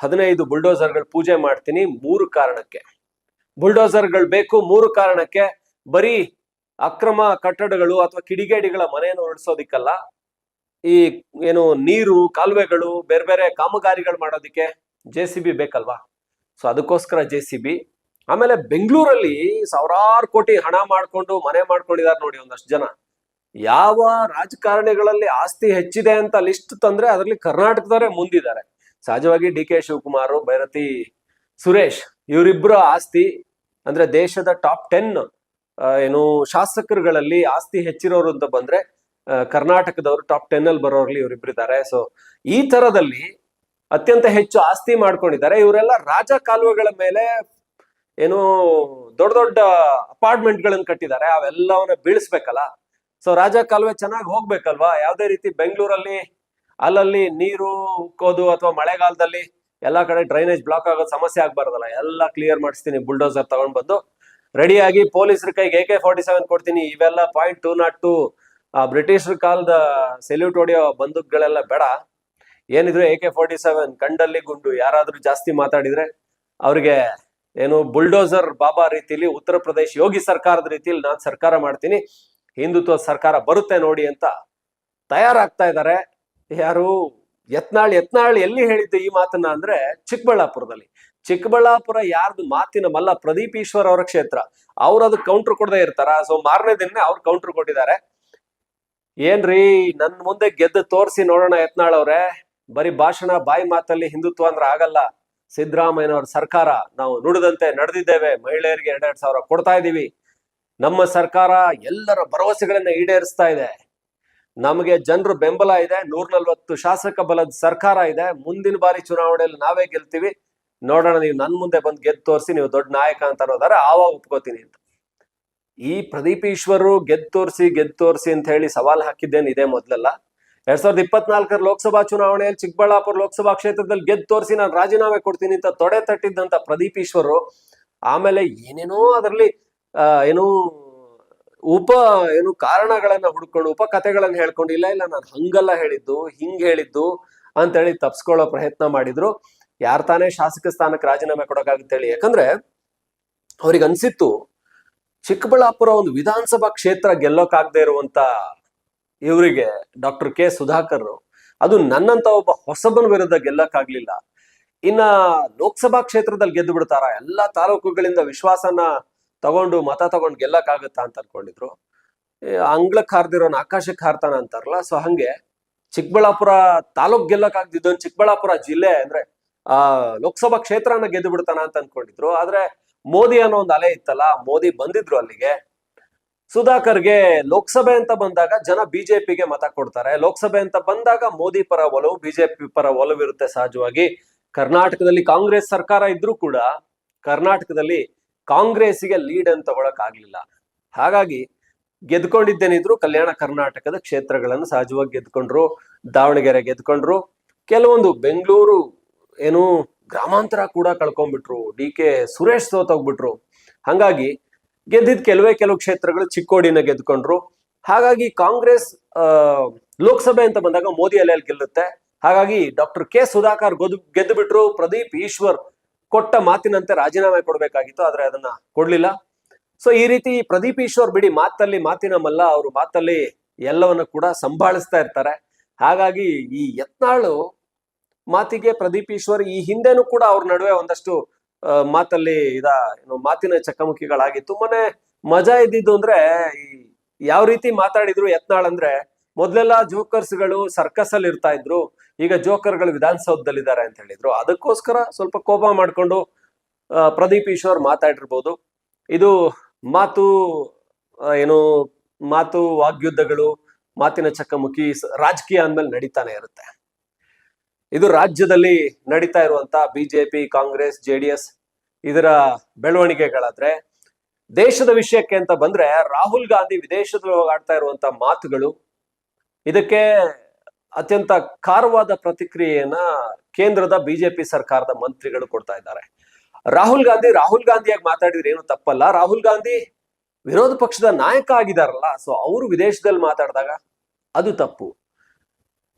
ಹದಿನೈದು ಬುಲ್ಡೋಸರ್ಗಳು ಪೂಜೆ ಮಾಡ್ತೀನಿ ಮೂರು ಕಾರಣಕ್ಕೆ. ಬುಲ್ಡೋಸರ್ಗಳು ಬೇಕು ಮೂರು ಕಾರಣಕ್ಕೆ, ಬರೀ ಅಕ್ರಮ ಕಟ್ಟಡಗಳು ಅಥವಾ ಕಿಡಿಗೇಡಿಗಳ ಮನೆಯನ್ನು ಉಳಿಸೋದಿಕ್ಕಲ್ಲ ಈ ಏನು ನೀರು, ಕಾಲುವೆಗಳು, ಬೇರೆ ಬೇರೆ ಕಾಮಗಾರಿಗಳು ಮಾಡೋದಕ್ಕೆ ಜೆ ಸಿ ಬಿ ಬೇಕಲ್ವಾ? ಸೊ ಅದಕ್ಕೋಸ್ಕರ ಜೆ ಸಿ ಬಿ ಆಮೇಲೆ ಬೆಂಗಳೂರಲ್ಲಿ ಸಾವಿರಾರು ಕೋಟಿ ಹಣ ಮಾಡ್ಕೊಂಡು ಮನೆ ಮಾಡ್ಕೊಂಡಿದ್ದಾರೆ ನೋಡಿ ಒಂದಷ್ಟು ಜನ. ಯಾವ ರಾಜಕಾರಣಿಗಳಲ್ಲಿ ಆಸ್ತಿ ಹೆಚ್ಚಿದೆ ಅಂತ ಲಿಸ್ಟ್ ತಂದ್ರೆ ಅದರಲ್ಲಿ ಕರ್ನಾಟಕದವರೇ ಮುಂದಿದ್ದಾರೆ. ಸಹಜವಾಗಿ ಡಿ ಕೆ ಶಿವಕುಮಾರ್, ಭೈರತಿ ಸುರೇಶ್ ಇವರಿಬ್ಬರ ಆಸ್ತಿ ಅಂದ್ರೆ ದೇಶದ ಟಾಪ್ ಟೆನ್ ಏನು ಶಾಸಕರುಗಳಲ್ಲಿ ಆಸ್ತಿ ಹೆಚ್ಚಿರೋರು ಅಂತ ಬಂದ್ರೆ ಕರ್ನಾಟಕದವರು ಟಾಪ್ ಟೆನ್ ಅಲ್ಲಿ ಬರೋರ್ಲಿ ಇವರಿಬ್ಬರಿದ್ದಾರೆ ಸೊ ಈ ತರದಲ್ಲಿ ಅತ್ಯಂತ ಹೆಚ್ಚು ಆಸ್ತಿ ಮಾಡ್ಕೊಂಡಿದ್ದಾರೆ. ಇವರೆಲ್ಲ ರಾಜ ಕಾಲುವೆಗಳ ಮೇಲೆ ಏನು ದೊಡ್ಡ ದೊಡ್ಡ ಅಪಾರ್ಟ್ಮೆಂಟ್ ಗಳನ್ನ ಕಟ್ಟಿದ್ದಾರೆ. ಅವೆಲ್ಲವನ್ನ ಬೀಳಿಸ್ಬೇಕಲ್ಲ? ಸೊ ರಾಜ ಕಾಲುವೆ ಚೆನ್ನಾಗಿ ಹೋಗ್ಬೇಕಲ್ವಾ? ಯಾವ್ದೇ ರೀತಿ ಬೆಂಗಳೂರಲ್ಲಿ ಅಲ್ಲಲ್ಲಿ ನೀರು ಉಕ್ಕೋದು ಅಥವಾ ಮಳೆಗಾಲದಲ್ಲಿ ಎಲ್ಲಾ ಕಡೆ ಡ್ರೈನೇಜ್ ಬ್ಲಾಕ್ ಆಗೋದು ಸಮಸ್ಯೆ ಆಗ್ಬಾರ್ದಲ್ಲ? ಎಲ್ಲ ಕ್ಲಿಯರ್ ಮಾಡಿಸ್ತೀನಿ ಬುಲ್ಡೋಸರ್ ತಗೊಂಡ್ ಬಂದು ರೆಡಿಯಾಗಿ ಪೊಲೀಸರ ಕೈಗೆ ಎ ಕೆ ಫಾರ್ಟಿ ಸೆವೆನ್ ಕೊಡ್ತೀನಿ. ಇವೆಲ್ಲ ಪಾಯಿಂಟ್ ಟೂ ನಾಟ್ ಟು ಬ್ರಿಟಿಷರ್ ಕಾಲದ ಸೆಲ್ಯೂಟ್ ಹೊಡೆಯೋ ಬಂದೂಕ್ಗಳೆಲ್ಲ ಬೇಡ. ಏನಿದ್ರು ಎ ಕೆ ಫೋರ್ಟಿ ಸೆವೆನ್ ಕಂಡಲ್ಲಿ ಗುಂಡು ಯಾರಾದ್ರೂ ಜಾಸ್ತಿ ಮಾತಾಡಿದ್ರೆ ಅವ್ರಿಗೆ ಏನು ಬುಲ್ಡೋಸರ್ ಬಾಬಾ ರೀತಿಲಿ ಉತ್ತರ ಪ್ರದೇಶ ಯೋಗಿ ಸರ್ಕಾರದ ರೀತಿಲಿ ನಾನು ಸರ್ಕಾರ ಮಾಡ್ತೀನಿ, ಹಿಂದುತ್ವ ಸರ್ಕಾರ ಬರುತ್ತೆ ನೋಡಿ ಅಂತ ತಯಾರಾಗ್ತಾ ಇದ್ದಾರೆ ಯಾರು ಯತ್ನಾಳ್ ಯತ್ನಾಳ್ ಎಲ್ಲಿ ಹೇಳಿದ್ದು ಈ ಮಾತನ್ನ ಅಂದ್ರೆ ಚಿಕ್ಕಬಳ್ಳಾಪುರದಲ್ಲಿ. ಚಿಕ್ಕಬಳ್ಳಾಪುರ ಯಾರ್ದು ಮಾತಿನ ಮಲ್ಲ ಪ್ರದೀಪ್ ಈಶ್ವರ್ ಅವರ ಕ್ಷೇತ್ರ. ಅವ್ರು ಅದಕ್ಕೆ ಕೌಂಟರ್ ಕೊಡದೇ ಇರ್ತಾರ. ಸೊ ಮಾರನೇ ದಿನ ಅವ್ರು ಕೌಂಟರ್ ಕೊಟ್ಟಿದ್ದಾರೆ. ಏನ್ರಿ, ನನ್ ಮುಂದೆ ಗೆದ್ದು ತೋರಿಸಿ ನೋಡೋಣ ಯತ್ನಾಳ್ ಅವ್ರೆ. ಬರೀ ಭಾಷಣ, ಬಾಯಿ ಮಾತಲ್ಲಿ ಹಿಂದುತ್ವ ಅಂದ್ರೆ ಆಗಲ್ಲ. ಸಿದ್ದರಾಮಯ್ಯನವ್ರ ಸರ್ಕಾರ ನಾವು ನುಡಿದಂತೆ ನಡೆದಿದ್ದೇವೆ. ಮಹಿಳೆಯರಿಗೆ ಎರಡೆರಡು ಸಾವಿರ ಕೊಡ್ತಾ ಇದೀವಿ ನಮ್ಮ ಸರ್ಕಾರ ಎಲ್ಲರ ಭರವಸೆಗಳನ್ನ ಈಡೇರಿಸ್ತಾ ಇದೆ. ನಮಗೆ ಜನರು ಬೆಂಬಲ ಇದೆ. ನೂರ ನಲ್ವತ್ತು ಶಾಸಕ ಬಲದ ಸರ್ಕಾರ ಇದೆ. ಮುಂದಿನ ಬಾರಿ ಚುನಾವಣೆಯಲ್ಲಿ ನಾವೇ ಗೆಲ್ತೀವಿ. ನೋಡೋಣ, ನೀವು ನನ್ ಮುಂದೆ ಬಂದು ಗೆದ್ದು ತೋರಿಸಿ, ನೀವು ದೊಡ್ಡ ನಾಯಕ ಅಂತ ಅನ್ನೋದಾರೆ ಆವಾಗ ಒಪ್ಕೋತೀನಿ ಅಂತ. ಈ ಪ್ರದೀಪ್ ಈಶ್ವರು ಗೆದ್ದು ತೋರಿಸಿ ಗೆದ್ದು ತೋರಿಸಿ ಅಂತ ಹೇಳಿ ಸವಾಲ್ ಹಾಕಿದ್ದೇನು ಇದೇ ಮೊದಲೆಲ್ಲ. ಎರಡ್ ಸಾವಿರದ ಇಪ್ಪತ್ನಾಲ್ಕರ ಲೋಕಸಭಾ ಚುನಾವಣೆಯಲ್ಲಿ ಚಿಕ್ಕಬಳ್ಳಾಪುರ ಲೋಕಸಭಾ ಕ್ಷೇತ್ರದಲ್ಲಿ ಗೆದ್ದು ತೋರಿಸಿ ನಾನು ರಾಜೀನಾಮೆ ಕೊಡ್ತೀನಿ ಅಂತ ತೊಡೆ ತಟ್ಟಿದ್ದಂತ ಪ್ರದೀಪ್ ಆಮೇಲೆ ಏನೇನೋ ಅದರಲ್ಲಿ ಏನು ಉಪ, ಏನು ಕಾರಣಗಳನ್ನ ಹುಡ್ಕೊಂಡು, ಉಪ ಕಥೆಗಳನ್ನ ಹೇಳ್ಕೊಂಡು, ಇಲ್ಲ ಇಲ್ಲ, ನಾನು ಹಂಗಲ್ಲ ಹೇಳಿದ್ದು, ಹಿಂಗ್ ಹೇಳಿದ್ದು ಅಂತ ಹೇಳಿ ತಪ್ಸ್ಕೊಳ್ಳೋ ಪ್ರಯತ್ನ ಮಾಡಿದ್ರು. ಯಾರ್ ತಾನೇ ಶಾಸಕ ಸ್ಥಾನಕ್ಕೆ ರಾಜೀನಾಮೆ ಕೊಡೋಕ್ಕಾಗುತ್ತೆ ಹೇಳಿ ಯಾಕಂದ್ರೆ ಅವ್ರಿಗೆ ಅನ್ಸಿತ್ತು ಚಿಕ್ಕಬಳ್ಳಾಪುರ ಒಂದು ವಿಧಾನಸಭಾ ಕ್ಷೇತ್ರ ಗೆಲ್ಲೋಕಾಗದೆ ಇರುವಂತ ಇವರಿಗೆ ಡಾಕ್ಟರ್ ಕೆ ಸುಧಾಕರ್ ಅದು ನನ್ನಂತ ಒಬ್ಬ ಹೊಸಬನ ವಿರುದ್ಧ ಗೆಲ್ಲಕ್ಕಾಗ್ಲಿಲ್ಲ ಇನ್ನ ಲೋಕಸಭಾ ಕ್ಷೇತ್ರದಲ್ಲಿ ಗೆದ್ದು ಬಿಡ್ತಾರ? ಎಲ್ಲಾ ತಾಲೂಕುಗಳಿಂದ ವಿಶ್ವಾಸನ ತಗೊಂಡು ಮತ ತಗೊಂಡು ಗೆಲ್ಲಕ್ಕಾಗತ್ತಾ ಅಂತ ಅನ್ಕೊಂಡಿದ್ರು. ಅಂಗ್ಳಕ್ಕೆ ಅಂಗ್ಳಕ್ ಹಾರ್ದಿರೋನ್ ಆಕಾಶಕ್ಕೆ ಹಾರ್ತಾನ ಅಂತಾರಲ್ಲ, ಸೊ ಹಂಗೆ ಚಿಕ್ಕಬಳ್ಳಾಪುರ ತಾಲೂಕ್ ಗೆಲ್ಲಕ್ಕಾಗ್ದಿದ್ದೊಂದು ಚಿಕ್ಕಬಳ್ಳಾಪುರ ಜಿಲ್ಲೆ ಅಂದ್ರೆ, ಆ, ಲೋಕಸಭಾ ಕ್ಷೇತ್ರನ ಗೆದ್ದು ಬಿಡ್ತಾನ ಅಂತ ಅನ್ಕೊಂಡಿದ್ರು. ಆದ್ರೆ ಮೋದಿ ಅನ್ನೋ ಒಂದು ಅಲೆ ಇತ್ತಲ್ಲ, ಮೋದಿ ಬಂದಿದ್ರು ಅಲ್ಲಿಗೆ. ಸುಧಾಕರ್ಗೆ ಲೋಕಸಭೆ ಅಂತ ಬಂದಾಗ ಜನ ಬಿಜೆಪಿಗೆ ಮತ ಕೊಡ್ತಾರೆ. ಲೋಕಸಭೆ ಅಂತ ಬಂದಾಗ ಮೋದಿ ಪರ ಒಲವು, ಬಿಜೆಪಿ ಪರ ಒಲವಿರುತ್ತೆ ಸಹಜವಾಗಿ. ಕರ್ನಾಟಕದಲ್ಲಿ ಕಾಂಗ್ರೆಸ್ ಸರ್ಕಾರ ಇದ್ರೂ ಕೂಡ ಕರ್ನಾಟಕದಲ್ಲಿ ಕಾಂಗ್ರೆಸ್ಗೆ ಲೀಡ್ ಅಂತ ತಗೊಳಕ್ ಆಗ್ಲಿಲ್ಲ. ಹಾಗಾಗಿ ಗೆದ್ಕೊಂಡಿದ್ದೇನಿದ್ರು ಕಲ್ಯಾಣ ಕರ್ನಾಟಕದ ಕ್ಷೇತ್ರಗಳನ್ನು ಸಹಜವಾಗಿ ಗೆದ್ಕೊಂಡ್ರು, ದಾವಣಗೆರೆ ಗೆದ್ಕೊಂಡ್ರು. ಕೆಲವೊಂದು ಬೆಂಗಳೂರು ಏನು ಗ್ರಾಮಾಂತರ ಕೂಡ ಕಳ್ಕೊಂಡ್ಬಿಟ್ರು. ಡಿ ಕೆ ಸುರೇಶ್ ಸೋತೋಗ್ಬಿಟ್ರು. ಹಂಗಾಗಿ ಗೆದ್ದಿದ್ ಕೆಲವೇ ಕೆಲವು ಕ್ಷೇತ್ರಗಳು ಚಿಕ್ಕೋಡಿನ ಗೆದ್ಕೊಂಡ್ರು. ಹಾಗಾಗಿ ಕಾಂಗ್ರೆಸ್ ಲೋಕಸಭೆ ಅಂತ ಬಂದಾಗ ಮೋದಿ ಅಲೆಯಲ್ಲಿ ಗೆಲ್ಲುತ್ತೆ. ಹಾಗಾಗಿ ಡಾಕ್ಟರ್ ಕೆ ಸುಧಾಕರ್ ಗೆದ್ದು ಗೆದ್ದು ಪ್ರದೀಪ್ ಈಶ್ವರ್ ಕೊಟ್ಟ ಮಾತಿನಂತೆ ರಾಜೀನಾಮೆ ಕೊಡಬೇಕಾಗಿತ್ತು, ಆದ್ರೆ ಅದನ್ನ ಕೊಡ್ಲಿಲ್ಲ. ಸೊ, ಈ ರೀತಿ ಪ್ರದೀಪ್ ಈಶ್ವರ್ ಬಿಡಿ ಮಾತಲ್ಲಿ ಮಾತಿನ ಮಲ್ಲ, ಅವರು ಮಾತಲ್ಲಿ ಎಲ್ಲವನ್ನ ಕೂಡ ಸಂಭಾಳಿಸ್ತಾ ಇರ್ತಾರೆ. ಹಾಗಾಗಿ ಈ ಯತ್ನಾಳು ಮಾತಿಗೆ ಪ್ರದೀಪ್ ಈಶ್ವರ್ ಈ ಹಿಂದೆನೂ ಕೂಡ ಅವ್ರ ನಡುವೆ ಒಂದಷ್ಟು ಮಾತಲ್ಲಿ ಇದ, ಏನು ಮಾತಿನ ಚಕಮಕಿಗಳಾಗಿ ತುಂಬಾನೇ ಮಜಾ ಇದ್ದಿದ್ದು ಅಂದ್ರೆ ಈ ಯಾವ ರೀತಿ ಮಾತಾಡಿದ್ರು ಯತ್ನಾಳ್ ಅಂದ್ರೆ ಮೊದ್ಲೆಲ್ಲ ಜೋಕರ್ಸ್ಗಳು ಸರ್ಕಸ್ ಅಲ್ಲಿ ಇರ್ತಾ ಇದ್ರು, ಈಗ ಜೋಕರ್ ಜೋಕರ್ಗಳು ವಿಧಾನಸೌಧದಲ್ಲಿದ್ದಾರೆ ಅಂತ ಹೇಳಿದ್ರು. ಅದಕ್ಕೋಸ್ಕರ ಸ್ವಲ್ಪ ಕೋಪ ಮಾಡ್ಕೊಂಡು ಪ್ರದೀಪ್ ಈಶ್ವರ್ ಮಾತಾಡಿರ್ಬೋದು. ಇದು ಮಾತು ಏನು ಮಾತು ವಾಗ್ಯುದ್ಧಗಳು, ಮಾತಿನ ಚಕ್ಕಮುಖಿ ರಾಜಕೀಯ ಅಂದ್ಮೇಲೆ ನಡೀತಾನೆ ಇರುತ್ತೆ. ಇದು ರಾಜ್ಯದಲ್ಲಿ ನಡೀತಾ ಇರುವಂತ BJP, Congress J D S ಇದರ ಬೆಳವಣಿಗೆಗಳಾದ್ರೆ ದೇಶದ ವಿಷಯಕ್ಕೆ ಅಂತ ಬಂದ್ರೆ ರಾಹುಲ್ ಗಾಂಧಿ ವಿದೇಶದಲ್ಲಿ ಆಡ್ತಾ ಇರುವಂತ ಮಾತುಗಳು, ಇದಕ್ಕೆ ಅತ್ಯಂತ ಖಾರವಾದ ಪ್ರತಿಕ್ರಿಯೆಯನ್ನ ಕೇಂದ್ರದ ಬಿಜೆಪಿ ಸರ್ಕಾರದ ಮಂತ್ರಿಗಳು ಕೊಡ್ತಾ ಇದ್ದಾರೆ. ರಾಹುಲ್ ಗಾಂಧಿ, ರಾಹುಲ್ ಗಾಂಧಿಯಾಗಿ ಮಾತಾಡಿದ್ರೆ ಏನು ತಪ್ಪಲ್ಲ. ರಾಹುಲ್ ಗಾಂಧಿ ವಿರೋಧ ಪಕ್ಷದ ನಾಯಕ ಆಗಿದಾರಲ್ಲ ಸೊ ಅವರು ವಿದೇಶದಲ್ಲಿ ಮಾತಾಡಿದಾಗ ಅದು ತಪ್ಪು.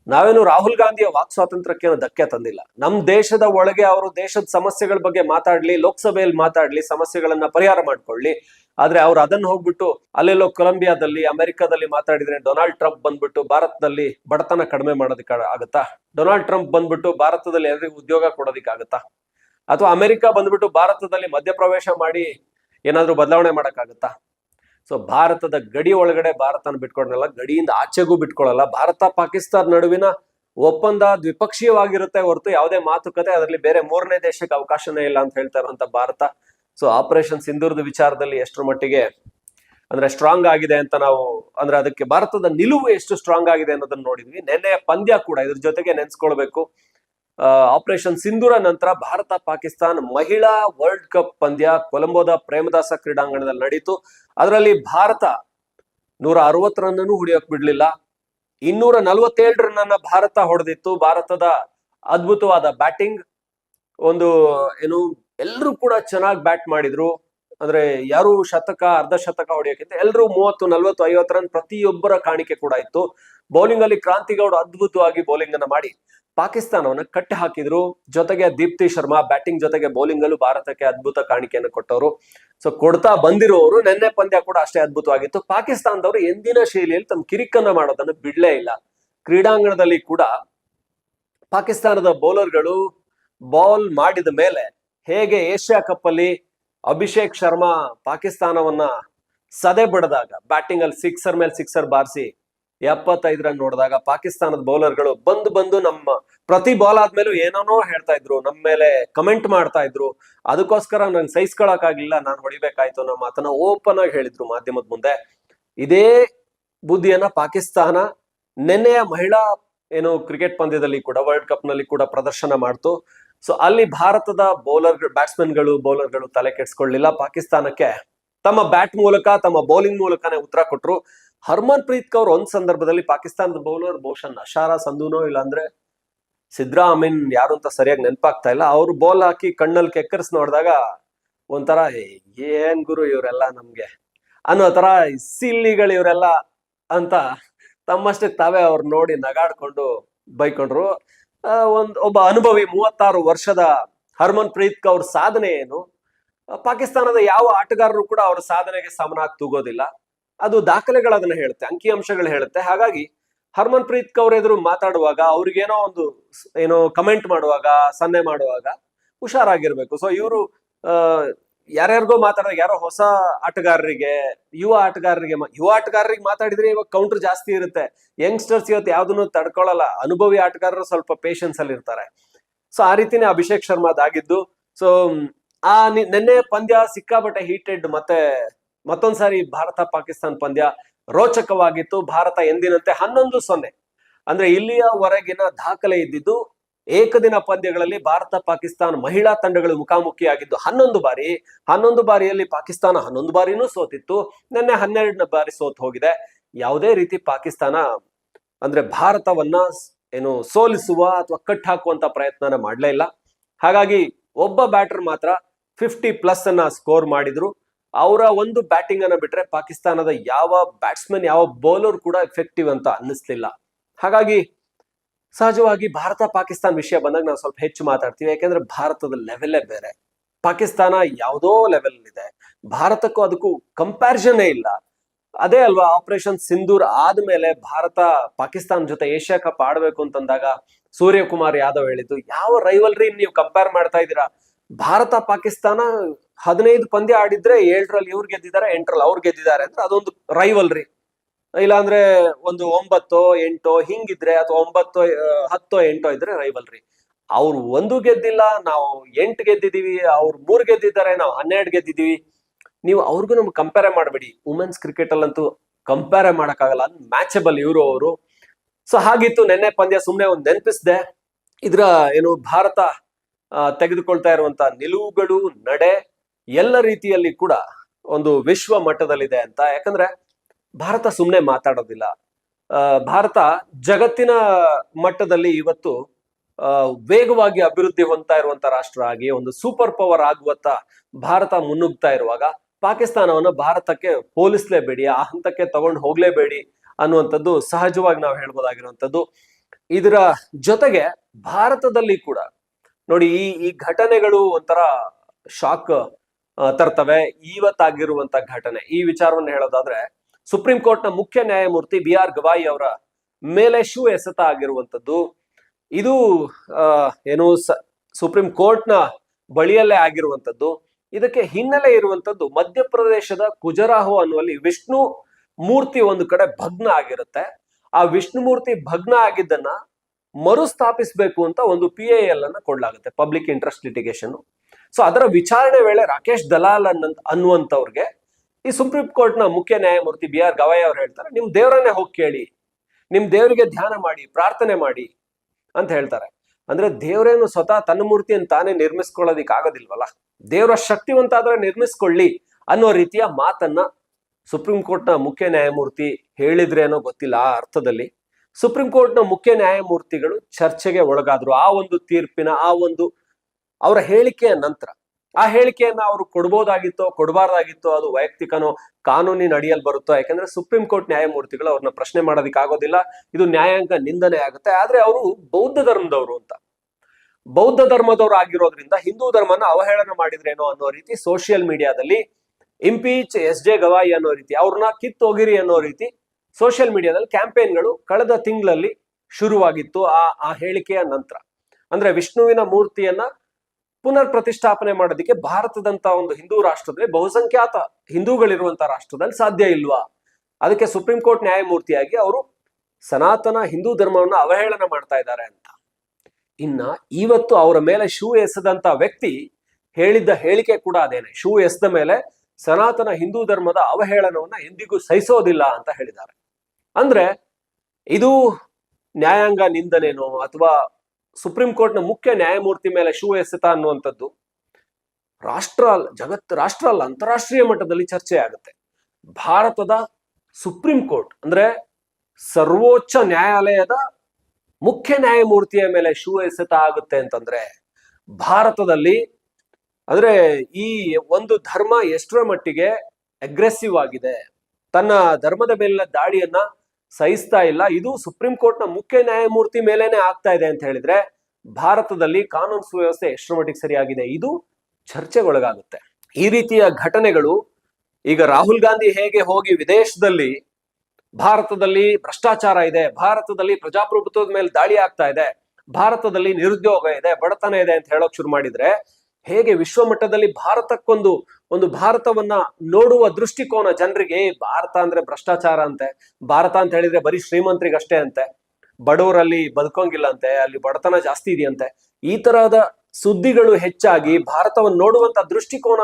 ನಾವೇನು ರಾಹುಲ್ ಗಾಂಧಿಯ ವಾಕ್ ಸ್ವಾತಂತ್ರ್ಯಕ್ಕೆ ಧಕ್ಕೆ ತಂದಿಲ್ಲ. ನಮ್ ದೇಶದ ಒಳಗೆ ಅವರು ದೇಶದ ಸಮಸ್ಯೆಗಳ ಬಗ್ಗೆ ಮಾತಾಡ್ಲಿ, ಲೋಕಸಭೆಯಲ್ಲಿ ಮಾತಾಡ್ಲಿ, ಸಮಸ್ಯೆಗಳನ್ನ ಪರಿಹಾರ ಮಾಡ್ಕೊಳ್ಳಿ. ಆದ್ರೆ ಅವ್ರು ಅದನ್ನ ಹೋಗ್ಬಿಟ್ಟು ಅಲ್ಲೆಲ್ಲೋ ಕೊಲಂಬಿಯಾದಲ್ಲಿ, ಅಮೆರಿಕಾದಲ್ಲಿ ಮಾತಾಡಿದ್ರೆ ಡೊನಾಲ್ಡ್ ಟ್ರಂಪ್ ಬಂದ್ಬಿಟ್ಟು ಭಾರತದಲ್ಲಿ ಬಡತನ ಕಡಿಮೆ ಮಾಡೋದಕ್ಕೆ ಆಗುತ್ತಾ? ಡೊನಾಲ್ಡ್ ಟ್ರಂಪ್ ಬಂದ್ಬಿಟ್ಟು ಭಾರತದಲ್ಲಿ ಎಲ್ರಿಗೂ ಉದ್ಯೋಗ ಕೊಡೋದಕ್ಕೆ ಆಗತ್ತಾ? ಅಥವಾ ಅಮೆರಿಕ ಬಂದ್ಬಿಟ್ಟು ಭಾರತದಲ್ಲಿ ಮಧ್ಯಪ್ರವೇಶ ಮಾಡಿ ಏನಾದ್ರೂ ಬದಲಾವಣೆ ಮಾಡಕ್ಕಾಗತ್ತಾ? ಸೊ ಭಾರತದ ಗಡಿ ಒಳಗಡೆ ಭಾರತನ ಬಿಟ್ಕೊಡಲ್ಲ ಗಡಿಯಿಂದ ಆಚೆಗೂ ಬಿಟ್ಕೊಳ್ಳಲ್ಲ ಭಾರತ ಪಾಕಿಸ್ತಾನ ನಡುವಿನ ಒಪ್ಪಂದ ದ್ವಿಪಕ್ಷೀಯವಾಗಿರುತ್ತೆ ಹೊರತು ಯಾವುದೇ ಮಾತುಕತೆ, ಅದರಲ್ಲಿ ಬೇರೆ ಮೂರನೇ ದೇಶಕ್ಕೆ ಅವಕಾಶನೇ ಇಲ್ಲ ಅಂತ ಹೇಳ್ತಾ ಇರುವಂತ ಭಾರತ. ಸೊ ಆಪರೇಷನ್ ಸಿಂಧೂರದ ವಿಚಾರದಲ್ಲಿ ಎಷ್ಟರ ಮಟ್ಟಿಗೆ ಅಂದ್ರೆ ಸ್ಟ್ರಾಂಗ್ ಆಗಿದೆ ಅಂತ ನಾವು ಅಂದ್ರೆ ಅದಕ್ಕೆ ಭಾರತದ ನಿಲುವು ಎಷ್ಟು ಸ್ಟ್ರಾಂಗ್ ಆಗಿದೆ ಅನ್ನೋದನ್ನ ನೋಡಿದ್ವಿ. ನೆನ್ನೆ ಪಂದ್ಯ ಕೂಡ ಇದ್ರ ಜೊತೆಗೆ ನೆನ್ಸ್ಕೊಳ್ಬೇಕು. ಆಪರೇಷನ್ ಸಿಂಧೂರ ನಂತರ ಭಾರತ ಪಾಕಿಸ್ತಾನ್ ಮಹಿಳಾ ವರ್ಲ್ಡ್ ಕಪ್ ಪಂದ್ಯ ಕೊಲಂಬೋದ ಪ್ರೇಮದಾಸ ಕ್ರೀಡಾಂಗಣದಲ್ಲಿ ನಡೀತು. ಅದರಲ್ಲಿ ಭಾರತ ನೂರ ಅರವತ್ತು ರನ್ನನ್ನು ಹುಡಿಯೋಕ್ ಬಿಡ್ಲಿಲ್ಲ. ಇನ್ನೂರ ನಲವತ್ತೇಳು ರನ್ನ ಭಾರತ ಹೊಡೆದಿತ್ತು. ಭಾರತದ ಅದ್ಭುತವಾದ ಬ್ಯಾಟಿಂಗ್. ಒಂದು, ಏನು ಎಲ್ಲರೂ ಕೂಡ ಚೆನ್ನಾಗಿ ಬ್ಯಾಟ್ ಮಾಡಿದ್ರು. ಅಂದ್ರೆ ಯಾರು ಶತಕ, ಅರ್ಧ ಶತಕ ಹೊಡೆಯೋಕ್ಕಿಂತ ಎಲ್ಲರೂ ಮೂವತ್ತು, ನಲ್ವತ್ತು, ಐವತ್ತು ರನ್ ಪ್ರತಿಯೊಬ್ಬರ ಕಾಣಿಕೆ ಕೂಡ ಇತ್ತು. ಬೌಲಿಂಗ್ ಅಲ್ಲಿ ಕ್ರಾಂತಿಗೌಡ ಅದ್ಭುತವಾಗಿ ಬೌಲಿಂಗ್ ಅನ್ನ ಮಾಡಿ. ಪಾಕಿಸ್ತಾನವನ್ನ ಕಟ್ಟಿ ಹಾಕಿದ್ರು ಜೊತೆಗೆ ದೀಪ್ತಿ ಶರ್ಮಾ ಬ್ಯಾಟಿಂಗ್ ಜೊತೆಗೆ ಬೌಲಿಂಗ್ ಅಲ್ಲೂ ಭಾರತಕ್ಕೆ ಅದ್ಭುತ ಕಾಣಿಕೆಯನ್ನು ಕೊಟ್ಟವರು. ಸೊ ಕೊಡ್ತಾ ಬಂದಿರುವವರು ನಿನ್ನೆ ಪಂದ್ಯ ಕೂಡ ಅಷ್ಟೇ ಅದ್ಭುತವಾಗಿತ್ತು. ಪಾಕಿಸ್ತಾನದವರು ಎಂದಿನ ಶೈಲಿಯಲ್ಲಿ ತಮ್ಮ ಕಿರಿಕನ್ನ ಮಾಡೋದನ್ನ ಬಿಡ್ಲೇ ಇಲ್ಲ. ಕ್ರೀಡಾಂಗಣದಲ್ಲಿ ಕೂಡ ಪಾಕಿಸ್ತಾನದ ಬೌಲರ್ಗಳು ಬಾಲ್ ಮಾಡಿದ ಮೇಲೆ ಹೇಗೆ ಏಷ್ಯಾ ಕಪ್ ಅಲ್ಲಿ ಅಭಿಷೇಕ್ ಶರ್ಮಾ ಪಾಕಿಸ್ತಾನವನ್ನ ಸದೆ ಬಡದಾಗ ಬ್ಯಾಟಿಂಗ್ ಅಲ್ಲಿ ಸಿಕ್ಸರ್ ಮೇಲೆ ಸಿಕ್ಸರ್ ಬಾರಿಸಿ ಎಪ್ಪತ್ತೈದು ರನ್ ನೋಡಿದಾಗ ಪಾಕಿಸ್ತಾನದ ಬೌಲರ್ಗಳು ಬಂದು ಬಂದು ನಮ್ಮ ಪ್ರತಿ ಬಾಲ್ ಆದ್ಮೇಲೂ ಏನೋನೋ ಹೇಳ್ತಾ ಇದ್ರು, ನಮ್ಮ ಮೇಲೆ ಕಮೆಂಟ್ ಮಾಡ್ತಾ ಇದ್ರು. ಅದಕ್ಕೋಸ್ಕರ ನಂಗೆ ಸಹಿಸ್ಕೊಳಕ್ ಆಗ್ಲಿಲ್ಲ ನಾನು ಹೊಡಿಬೇಕಾಯ್ತು ಅನ್ನೋ ಮಾತನ್ನ ಓಪನ್ ಆಗಿ ಹೇಳಿದ್ರು ಮಾಧ್ಯಮದ ಮುಂದೆ. ಇದೇ ಬುದ್ಧಿಯನ್ನ ಪಾಕಿಸ್ತಾನ ನಿನ್ನೆಯ ಮಹಿಳಾ ಏನು ಕ್ರಿಕೆಟ್ ಪಂದ್ಯದಲ್ಲಿ ಕೂಡ ವರ್ಲ್ಡ್ ಕಪ್ನಲ್ಲಿ ಕೂಡ ಪ್ರದರ್ಶನ ಮಾಡ್ತು. ಸೊ, ಅಲ್ಲಿ ಭಾರತದ ಬೌಲರ್ ಬ್ಯಾಟ್ಸ್ಮನ್ಗಳು ಬೌಲರ್ಗಳು ತಲೆ ಕೆಡ್ಸ್ಕೊಳ್ಳಿಲ್ಲ ಪಾಕಿಸ್ತಾನಕ್ಕೆ ತಮ್ಮ ಬ್ಯಾಟ್ ಮೂಲಕ, ತಮ್ಮ ಬೌಲಿಂಗ್ ಮೂಲಕನೇ ಉತ್ತರ ಕೊಟ್ರು. ಹರ್ಮನ್ ಪ್ರೀತ್ ಕೌರ್ ಒಂದ್ ಸಂದರ್ಭದಲ್ಲಿ ಪಾಕಿಸ್ತಾನದ ಬೌಲರ್ ಬಹುಶಃ ನಶಾರ ಸಂಧುನೋ ಇಲ್ಲಾಂದ್ರೆ ಸಿದ್ರಾ ಅಮೀನ್ ಯಾರು ಅಂತ ಸರಿಯಾಗಿ ನೆನಪಾಗ್ತಾ ಇಲ್ಲ. ಅವ್ರು ಬಾಲ್ ಹಾಕಿ ಕಣ್ಣಲ್ಲಿ ಕೆಕ್ಕರ್ಸ್ ನೋಡಿದಾಗ ಒಂಥರ "ಏ, ಏನ್ ಗುರು ಇವರೆಲ್ಲ ನಮ್ಗೆ? ಅನ್ನೋ ತರ ಸಿಲ್ಲಿಗಳು ಇವರೆಲ್ಲ ಅಂತ ತಮ್ಮಷ್ಟಕ್ಕೆ ತಾವೇ ಅವ್ರು ನೋಡಿ ನಗಾಡ್ಕೊಂಡು ಬೈಕೊಂಡ್ರು. ಒಂದ್ ಒಬ್ಬ ಅನುಭವಿ ಮೂವತ್ತಾರು ವರ್ಷದ ಹರ್ಮನ್ ಪ್ರೀತ್ ಕೌರ್ ಸಾಧನೆ ಏನು? ಪಾಕಿಸ್ತಾನದ ಯಾವ ಆಟಗಾರರು ಕೂಡ ಅವರ ಸಾಧನೆಗೆ ಸಮನಾಗಿ ತೂಗೋದಿಲ್ಲ. ಅದು ದಾಖಲೆಗಳು ಅದನ್ನ ಹೇಳುತ್ತೆ, ಅಂಕಿಅಂಶಗಳು ಹೇಳುತ್ತೆ. ಹಾಗಾಗಿ ಹರ್ಮನ್ ಪ್ರೀತ್ ಕೌರ್ ಎದುರು ಮಾತಾಡುವಾಗ ಅವ್ರಿಗೇನೋ ಒಂದು ಏನೋ ಕಮೆಂಟ್ ಮಾಡುವಾಗ, ಸನ್ನೆ ಮಾಡುವಾಗ ಹುಷಾರಾಗಿರ್ಬೇಕು. ಸೊ ಇವರು ಯಾರ್ಯಾರಿಗೋ ಮಾತಾಡಿದಾಗ ಯಾರೋ ಹೊಸ ಆಟಗಾರರಿಗೆ, ಯುವ ಆಟಗಾರರಿಗೆ ಯುವ ಆಟಗಾರರಿಗೆ ಮಾತಾಡಿದ್ರೆ ಇವಾಗ ಕೌಂಟರ್ ಜಾಸ್ತಿ ಇರುತ್ತೆ. ಯಂಗ್ಸ್ಟರ್ಸ್ ಇವತ್ತು ಯಾವ್ದನ್ನು ತಡ್ಕೊಳ್ಳಲ್ಲ ಅನುಭವಿ ಆಟಗಾರರು ಸ್ವಲ್ಪ ಪೇಷನ್ಸ್ ಅಲ್ಲಿ ಇರ್ತಾರೆ. ಸೊ ಆ ರೀತಿನೇ ಅಭಿಷೇಕ್ ಶರ್ಮಾದಾಗಿದ್ದು ಸೊ ಆ ನಿನ್ನೆ ಪಂದ್ಯ ಸಿಕ್ಕಾಪಟ್ಟೆ ಹೀಟೆಡ್ ಮತ್ತೆ ಮತ್ತೊಂದ್ಸಾರಿ ಭಾರತ ಪಾಕಿಸ್ತಾನ ಪಂದ್ಯ ರೋಚಕವಾಗಿತ್ತು. ಭಾರತ ಎಂದಿನಂತೆ ಹನ್ನೊಂದು ಸೊನ್ನೆ. ಅಂದ್ರೆ ಇಲ್ಲಿಯವರೆಗಿನ ದಾಖಲೆ ಇದ್ದಿದ್ದು ಏಕದಿನ ಪಂದ್ಯಗಳಲ್ಲಿ ಭಾರತ ಪಾಕಿಸ್ತಾನ ಮಹಿಳಾ ತಂಡಗಳು ಮುಖಾಮುಖಿಯಾಗಿದ್ದು ಹನ್ನೊಂದು ಬಾರಿ. ಹನ್ನೊಂದು ಬಾರಿಯಲ್ಲಿ ಪಾಕಿಸ್ತಾನ ಹನ್ನೊಂದು ಬಾರಿನೂ ಸೋತಿತ್ತು. ನಿನ್ನೆ ಹನ್ನೆರಡನೇ ಬಾರಿ ಸೋತ್ ಹೋಗಿದೆ. ಯಾವುದೇ ರೀತಿ ಪಾಕಿಸ್ತಾನ ಅಂದ್ರೆ ಭಾರತವನ್ನ ಏನು ಸೋಲಿಸುವ ಅಥವಾ ಕಟ್ ಹಾಕುವಂತ ಪ್ರಯತ್ನನ ಮಾಡಲೇ ಇಲ್ಲ. ಹಾಗಾಗಿ ಒಬ್ಬ ಬ್ಯಾಟರ್ ಮಾತ್ರ ಫಿಫ್ಟಿ ಪ್ಲಸ್ ಅನ್ನ ಸ್ಕೋರ್ ಮಾಡಿದ್ರು. ಅವರ ಒಂದು ಬ್ಯಾಟಿಂಗ್ ಅನ್ನ ಬಿಟ್ರೆ ಪಾಕಿಸ್ತಾನದ ಯಾವ ಬ್ಯಾಟ್ಸ್ಮನ್ ಯಾವ ಬೌಲರ್ ಕೂಡ ಎಫೆಕ್ಟಿವ್ ಅಂತ ಅನ್ನಿಸ್ಲಿಲ್ಲ. ಹಾಗಾಗಿ ಸಹಜವಾಗಿ ಭಾರತ, ಪಾಕಿಸ್ತಾನ ವಿಷಯ ಬಂದಾಗ ನಾವು ಸ್ವಲ್ಪ ಹೆಚ್ಚು ಮಾತಾಡ್ತೀವಿ. ಯಾಕೆಂದ್ರೆ ಭಾರತದ ಲೆವೆಲ್ಲೇ ಬೇರೆ. ಪಾಕಿಸ್ತಾನ ಯಾವುದೋ ಲೆವೆಲ್ ಇದೆ ಭಾರತಕ್ಕೂ ಅದಕ್ಕೂ ಕಂಪ್ಯಾರಿಸನ್ ಇಲ್ಲ. ಅದೇ ಅಲ್ವಾ ಆಪರೇಷನ್ ಸಿಂಧೂರ್ ಆದ್ಮೇಲೆ ಭಾರತ, ಪಾಕಿಸ್ತಾನ ಜೊತೆ ಏಷ್ಯಾ ಕಪ್ ಆಡ್ಬೇಕು ಅಂತಂದಾಗ ಸೂರ್ಯಕುಮಾರ್ ಯಾದವ್ ಹೇಳಿದ್ದು, ಯಾವ ರೈವಲ್ರಿ ನೀವು ಕಂಪೇರ್ ಮಾಡ್ತಾ ಇದ್ದೀರಾ? ಭಾರತ ಪಾಕಿಸ್ತಾನ ಹದಿನೈದು ಪಂದ್ಯ ಆಡಿದ್ರೆ ಏಳರಲ್ಲಿ ಇವ್ರು ಗೆದ್ದಿದ್ದಾರೆ, ಎಂಟರಲ್ಲಿ ಅವ್ರು ಗೆದ್ದಿದ್ದಾರೆ ಅಂದ್ರೆ ಅದೊಂದು ರೈವಲ್ರಿ ಇಲ್ಲಾಂದ್ರೆ ಒಂದು ಒಂಬತ್ತೋ ಎಂಟೋ ಹಿಂಗಿದ್ರೆ ಅಥವಾ ಒಂಬತ್ತೋ ಹತ್ತೋ ಎಂಟೋ ಇದ್ರೆ ರೈವಲ್ರಿ ಅವ್ರು ಒಂದು ಗೆದ್ದಿಲ್ಲ, ನಾವು ಎಂಟು ಗೆದ್ದಿದೀವಿ, ಅವ್ರು ಮೂರ್ ಗೆದ್ದಿದ್ದಾರೆ, ನಾವು ಹನ್ನೆರಡು ಗೆದ್ದಿದೀವಿ. ನೀವು ಅವ್ರಿಗೂ ನಮ್ಗೆ ಕಂಪೇರ್ ಮಾಡಬೇಡಿ. ವುಮೆನ್ಸ್ ಕ್ರಿಕೆಟ್ ಅಲ್ಲಂತೂ ಕಂಪೇರ್ ಮಾಡಕ್ಕಾಗಲ್ಲ ಮ್ಯಾಚಬಲ್ ಇವರು ಅವರು. ಸೊ ಹಾಗಿತ್ತು, ನೆನ್ನೆ ಪಂದ್ಯ ಸುಮ್ಮನೆ ಒಂದು ನೆನಪಿಸ್ದೆ. ಇದ್ರ ಏನು ಭಾರತ ತೆಗೆದುಕೊಳ್ತಾ ಇರುವಂತಹ ನಿಲುವುಗಳು ನಡೆ ಎಲ್ಲ ರೀತಿಯಲ್ಲಿ ಕೂಡ ಒಂದು ವಿಶ್ವ ಮಟ್ಟದಲ್ಲಿದೆ ಅಂತ. ಯಾಕಂದ್ರೆ ಭಾರತ ಸುಮ್ಮನೆ ಮಾತಾಡೋದಿಲ್ಲ. ಭಾರತ ಜಗತ್ತಿನ ಮಟ್ಟದಲ್ಲಿ ಇವತ್ತು ವೇಗವಾಗಿ ಅಭಿವೃದ್ಧಿ ಹೊಂದ್ತಾ ಇರುವಂತ ರಾಷ್ಟ್ರ ಆಗಿ, ಒಂದು ಸೂಪರ್ ಪವರ್ ಆಗುವತ್ತ ಭಾರತ ಮುನ್ನುಗ್ತಾ ಇರುವಾಗ ಪಾಕಿಸ್ತಾನವನ್ನು ಭಾರತಕ್ಕೆ ಹೋಲಿಸ್ಲೇಬೇಡಿ, ಆ ಹಂತಕ್ಕೆ ತಗೊಂಡು ಹೋಗ್ಲೇಬೇಡಿ ಅನ್ನುವಂಥದ್ದು ಸಹಜವಾಗಿ ನಾವು ಹೇಳ್ಬೋದಾಗಿರುವಂಥದ್ದು. ಇದರ ಜೊತೆಗೆ ಭಾರತದಲ್ಲಿ ಕೂಡ ನೋಡಿ, ಈ ಈ ಘಟನೆಗಳು ಒಂಥರ ಶಾಕ್ ತರ್ತವೆ. ಇವತ್ತಾಗಿರುವಂತ ಘಟನೆ. ಈ ವಿಚಾರವನ್ನು ಹೇಳೋದಾದ್ರೆ, ಸುಪ್ರೀಂ ಕೋರ್ಟ್ನ ಮುಖ್ಯ ನ್ಯಾಯಮೂರ್ತಿ ಬಿ ಆರ್ ಗವಾಯಿ ಅವರ ಮೇಲೆ ಶೂ ಎಸೆತ ಆಗಿರುವಂತದ್ದು ಇದು ಏನು ಸುಪ್ರೀಂ ಕೋರ್ಟ್ನ ಬಳಿಯಲ್ಲೇ ಆಗಿರುವಂತದ್ದು ಇದಕ್ಕೆ ಹಿನ್ನೆಲೆ ಇರುವಂತದ್ದು ಮಧ್ಯಪ್ರದೇಶದ ಕುಜರಾಹು ಅನ್ನುವಲ್ಲಿ ವಿಷ್ಣು ಮೂರ್ತಿ ಒಂದು ಕಡೆ ಭಗ್ನ ಆಗಿರುತ್ತೆ. ಆ ವಿಷ್ಣು ಮೂರ್ತಿ ಭಗ್ನ ಆಗಿದ್ದನ್ನ ಮರುಸ್ಥಾಪಿಸಬೇಕು ಅಂತ ಒಂದು ಪಿ ಎಲ್ ಅನ್ನ ಕೊಡಲಾಗುತ್ತೆ ಪಬ್ಲಿಕ್ ಇಂಟ್ರೆಸ್ಟ್ ಲಿಟಿಗೇಷನ್ ಸೊ ಅದರ ವಿಚಾರಣೆ ವೇಳೆ ರಾಕೇಶ್ ದಲಾಲ್ ಅನ್ನೋ ಅನ್ನುವಂಥವ್ರಿಗೆ ಈ ಸುಪ್ರೀಂ ಕೋರ್ಟ್ನ ಮುಖ್ಯ ನ್ಯಾಯಮೂರ್ತಿ ಬಿ ಆರ್ ಗವಾಯ್ ಅವ್ರು ಹೇಳ್ತಾರೆ, ನಿಮ್ ದೇವರನ್ನೇ ಹೋಗಿ ಕೇಳಿ, ನಿಮ್ ದೇವರಿಗೆ ಧ್ಯಾನ ಮಾಡಿ, ಪ್ರಾರ್ಥನೆ ಮಾಡಿ ಅಂತ ಹೇಳ್ತಾರೆ. ಅಂದ್ರೆ ದೇವರೇನು ಸ್ವತಃ ತನ್ನ ಮೂರ್ತಿಯನ್ನು ತಾನೇ ನಿರ್ಮಿಸ್ಕೊಳ್ಳೋದಿಕ್ ಆಗೋದಿಲ್ವಲ್ಲ? ದೇವರ ಶಕ್ತಿವಂತ ಆದ್ರೆ ನಿರ್ಮಿಸ್ಕೊಳ್ಳಿ ಅನ್ನೋ ರೀತಿಯ ಮಾತನ್ನ ಸುಪ್ರೀಂ ಕೋರ್ಟ್ನ ಮುಖ್ಯ ನ್ಯಾಯಮೂರ್ತಿ ಹೇಳಿದ್ರೇನೋ ಗೊತ್ತಿಲ್ಲ ಆ ಅರ್ಥದಲ್ಲಿ. ಸುಪ್ರೀಂ ಕೋರ್ಟ್ನ ಮುಖ್ಯ ನ್ಯಾಯಮೂರ್ತಿಗಳು ಚರ್ಚೆಗೆ ಒಳಗಾದ್ರು. ಆ ಒಂದು ತೀರ್ಪಿನ, ಆ ಒಂದು ಅವರ ಹೇಳಿಕೆಯ ನಂತರ. ಆ ಹೇಳಿಕೆಯನ್ನ ಅವರು ಕೊಡ್ಬೋದಾಗಿತ್ತೋ, ಕೊಡಬಾರ್ದಾಗಿತ್ತೋ, ಅದು ವೈಯಕ್ತಿಕನೋ ಕಾನೂನಿನ ಅಡಿಯಲ್ಲಿ ಬರುತ್ತೋ, ಯಾಕಂದ್ರೆ ಸುಪ್ರೀಂ ಕೋರ್ಟ್ ನ್ಯಾಯಮೂರ್ತಿಗಳು ಅವ್ರನ್ನ ಪ್ರಶ್ನೆ ಮಾಡೋದಕ್ಕೆ ಆಗೋದಿಲ್ಲ. ಇದು ನ್ಯಾಯಾಂಗ ನಿಂದನೆ ಆಗುತ್ತೆ. ಆದ್ರೆ ಅವರು ಬೌದ್ಧ ಧರ್ಮದವರು ಅಂತ. ಬೌದ್ಧ ಧರ್ಮದವರು ಆಗಿರೋದ್ರಿಂದ ಹಿಂದೂ ಧರ್ಮನ ಅವಹೇಳನ ಮಾಡಿದ್ರೇನೋ ಅನ್ನೋ ರೀತಿ ಸೋಷಿಯಲ್ ಮೀಡಿಯಾದಲ್ಲಿ ಇಂಪೀಚ್ ಎಸ್ ಜೆ ಗವಾಯಿ ಅನ್ನೋ ರೀತಿ, ಅವ್ರನ್ನ ಕಿತ್ತೋಗಿರಿ ಅನ್ನೋ ರೀತಿ ಸೋಷಿಯಲ್ ಮೀಡಿಯಾದಲ್ಲಿ ಕ್ಯಾಂಪೇನ್ಗಳು ಕಳೆದ ತಿಂಗಳಲ್ಲಿ ಶುರುವಾಗಿತ್ತು ಆ ಆ ಹೇಳಿಕೆಯ ನಂತರ. ಅಂದ್ರೆ ವಿಷ್ಣುವಿನ ಮೂರ್ತಿಯನ್ನ ಪುನರ್ ಪ್ರತಿಷ್ಠಾಪನೆ ಮಾಡೋದಕ್ಕೆ ಭಾರತದಂತ ಒಂದು ಹಿಂದೂ ರಾಷ್ಟ್ರದಲ್ಲಿ ಬಹುಸಂಖ್ಯಾತ ಹಿಂದೂಗಳಿರುವಂತಹ ರಾಷ್ಟ್ರದಲ್ಲಿ ಸಾಧ್ಯ ಇಲ್ವಾ? ಅದಕ್ಕೆ ಸುಪ್ರೀಂ ಕೋರ್ಟ್ ನ್ಯಾಯಮೂರ್ತಿಯಾಗಿ ಅವರು ಸನಾತನ ಹಿಂದೂ ಧರ್ಮವನ್ನ ಅವಹೇಳನ ಮಾಡ್ತಾ ಇದ್ದಾರೆ ಅಂತ. ಇನ್ನ ಇವತ್ತು ಅವರ ಮೇಲೆ ಶೂ ಎಸೆದಂತ ವ್ಯಕ್ತಿ ಹೇಳಿದ್ದ ಹೇಳಿಕೆ ಕೂಡ ಅದೇನೆ. ಶೂ ಎಸದ ಮೇಲೆ ಸನಾತನ ಹಿಂದೂ ಧರ್ಮದ ಅವಹೇಳನವನ್ನ ಎಂದಿಗೂ ಸಹಿಸೋದಿಲ್ಲ ಅಂತ ಹೇಳಿದ್ದಾರೆ. ಅಂದ್ರೆ ಇದು ನ್ಯಾಯಾಂಗ ನಿಂದನೇನೋ ಅಥವಾ ಸುಪ್ರೀಂ ಕೋರ್ಟ್ನ ಮುಖ್ಯ ನ್ಯಾಯಮೂರ್ತಿ ಮೇಲೆ ಶೂ ಎಸೆತ ಅನ್ನುವಂಥದ್ದು ರಾಷ್ಟ್ರ, ಜಗತ್, ರಾಷ್ಟ್ರ ಅಲ್ಲ, ಅಂತಾರಾಷ್ಟ್ರೀಯ ಮಟ್ಟದಲ್ಲಿ ಚರ್ಚೆ ಆಗುತ್ತೆ ಭಾರತದ ಸುಪ್ರೀಂ ಕೋರ್ಟ್ ಅಂದ್ರೆ ಸರ್ವೋಚ್ಚ ನ್ಯಾಯಾಲಯದ ಮುಖ್ಯ ನ್ಯಾಯಮೂರ್ತಿಯ ಮೇಲೆ ಶೂ ಎಸೆತ ಆಗುತ್ತೆ ಅಂತಂದ್ರೆ ಭಾರತದಲ್ಲಿ ಅಂದ್ರೆ ಈ ಒಂದು ಧರ್ಮ ಎಷ್ಟರ ಮಟ್ಟಿಗೆ ಅಗ್ರೆಸಿವ್ ಆಗಿದೆ. ತನ್ನ ಧರ್ಮದ ಮೇಲಿನ ದಾಳಿಯನ್ನ ಸಹಿಸ್ತಾ ಇಲ್ಲ. ಇದು ಸುಪ್ರೀಂ ಕೋರ್ಟ್ನ ಮುಖ್ಯ ನ್ಯಾಯಮೂರ್ತಿ ಮೇಲೇನೆ ಆಗ್ತಾ ಇದೆ ಅಂತ ಹೇಳಿದ್ರೆ ಭಾರತದಲ್ಲಿ ಕಾನೂನು ಸುವ್ಯವಸ್ಥೆ ಎಷ್ಟರ ಮಟ್ಟಿಗೆ ಸರಿಯಾಗಿದೆ? ಇದು ಚರ್ಚೆಗೊಳಗಾಗುತ್ತೆ. ಈ ರೀತಿಯ ಘಟನೆಗಳು ಈಗ ರಾಹುಲ್ ಗಾಂಧಿ ಹೇಗೆ ಹೋಗಿ ವಿದೇಶದಲ್ಲಿ ಭಾರತದಲ್ಲಿ ಭ್ರಷ್ಟಾಚಾರ ಇದೆ, ಭಾರತದಲ್ಲಿ ಪ್ರಜಾಪ್ರಭುತ್ವದ ಮೇಲೆ ದಾಳಿ ಆಗ್ತಾ ಇದೆ, ಭಾರತದಲ್ಲಿ ನಿರುದ್ಯೋಗ ಇದೆ, ಬಡತನ ಇದೆ ಅಂತ ಹೇಳೋಕ್ ಶುರು ಮಾಡಿದ್ರೆ ಹೇಗೆ ವಿಶ್ವಮಟ್ಟದಲ್ಲಿ ಭಾರತಕ್ಕೊಂದು, ಒಂದು ಭಾರತವನ್ನ ನೋಡುವ ದೃಷ್ಟಿಕೋನ ಜನರಿಗೆ, ಭಾರತ ಅಂದ್ರೆ ಭ್ರಷ್ಟಾಚಾರ ಅಂತೆ. ಭಾರತ ಅಂತ ಹೇಳಿದ್ರೆ ಬರೀ ಶ್ರೀಮಂತರಿಗಷ್ಟೇ ಅಂತೆ. ಬಡವರಲ್ಲಿ ಬದುಕೋಂಗಿಲ್ಲ ಅಂತೆ ಅಲ್ಲಿ ಬಡತನ ಜಾಸ್ತಿ ಇದೆಯಂತೆ. ಈ ತರಹದ ಸುದ್ದಿಗಳು ಹೆಚ್ಚಾಗಿ ಭಾರತವನ್ನು ನೋಡುವಂತ ದೃಷ್ಟಿಕೋನ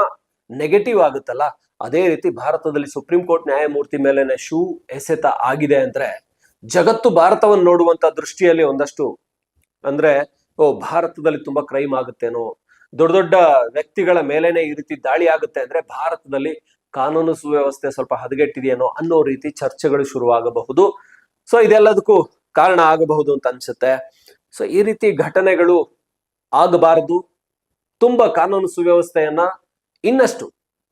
ನೆಗೆಟಿವ್ ಆಗುತ್ತಲ್ಲ? ಅದೇ ರೀತಿ ಭಾರತದಲ್ಲಿ ಸುಪ್ರೀಂ ಕೋರ್ಟ್ ನ್ಯಾಯಮೂರ್ತಿ ಮೇಲೆನೆ ಶೂ ಎಸೆತ ಆಗಿದೆ ಅಂದ್ರೆ, ಜಗತ್ತು ಭಾರತವನ್ನು ನೋಡುವಂತ ದೃಷ್ಟಿಯಲ್ಲಿ ಒಂದಷ್ಟು, ಅಂದ್ರೆ, ಓ, ಭಾರತದಲ್ಲಿ ತುಂಬಾ ಕ್ರೈಮ್ ಆಗುತ್ತೇನೋ ದೊಡ್ಡ ದೊಡ್ಡ ವ್ಯಕ್ತಿಗಳ ಮೇಲೇನೆ ಈ ರೀತಿ ದಾಳಿ ಆಗುತ್ತೆ ಅಂದ್ರೆ ಭಾರತದಲ್ಲಿ ಕಾನೂನು ಸುವ್ಯವಸ್ಥೆ ಸ್ವಲ್ಪ ಹದಗೆಟ್ಟಿದೆಯೇನೋ ಅನ್ನೋ ರೀತಿ ಚರ್ಚೆಗಳು ಶುರುವಾಗಬಹುದು. ಸೊ ಇದೆಲ್ಲದಕ್ಕೂ ಕಾರಣ ಆಗಬಹುದು ಅಂತ ಅನ್ಸುತ್ತೆ. ಸೊ ಈ ರೀತಿ ಘಟನೆಗಳು ಆಗಬಾರದು. ತುಂಬಾ ಕಾನೂನು ಸುವ್ಯವಸ್ಥೆಯನ್ನ ಇನ್ನಷ್ಟು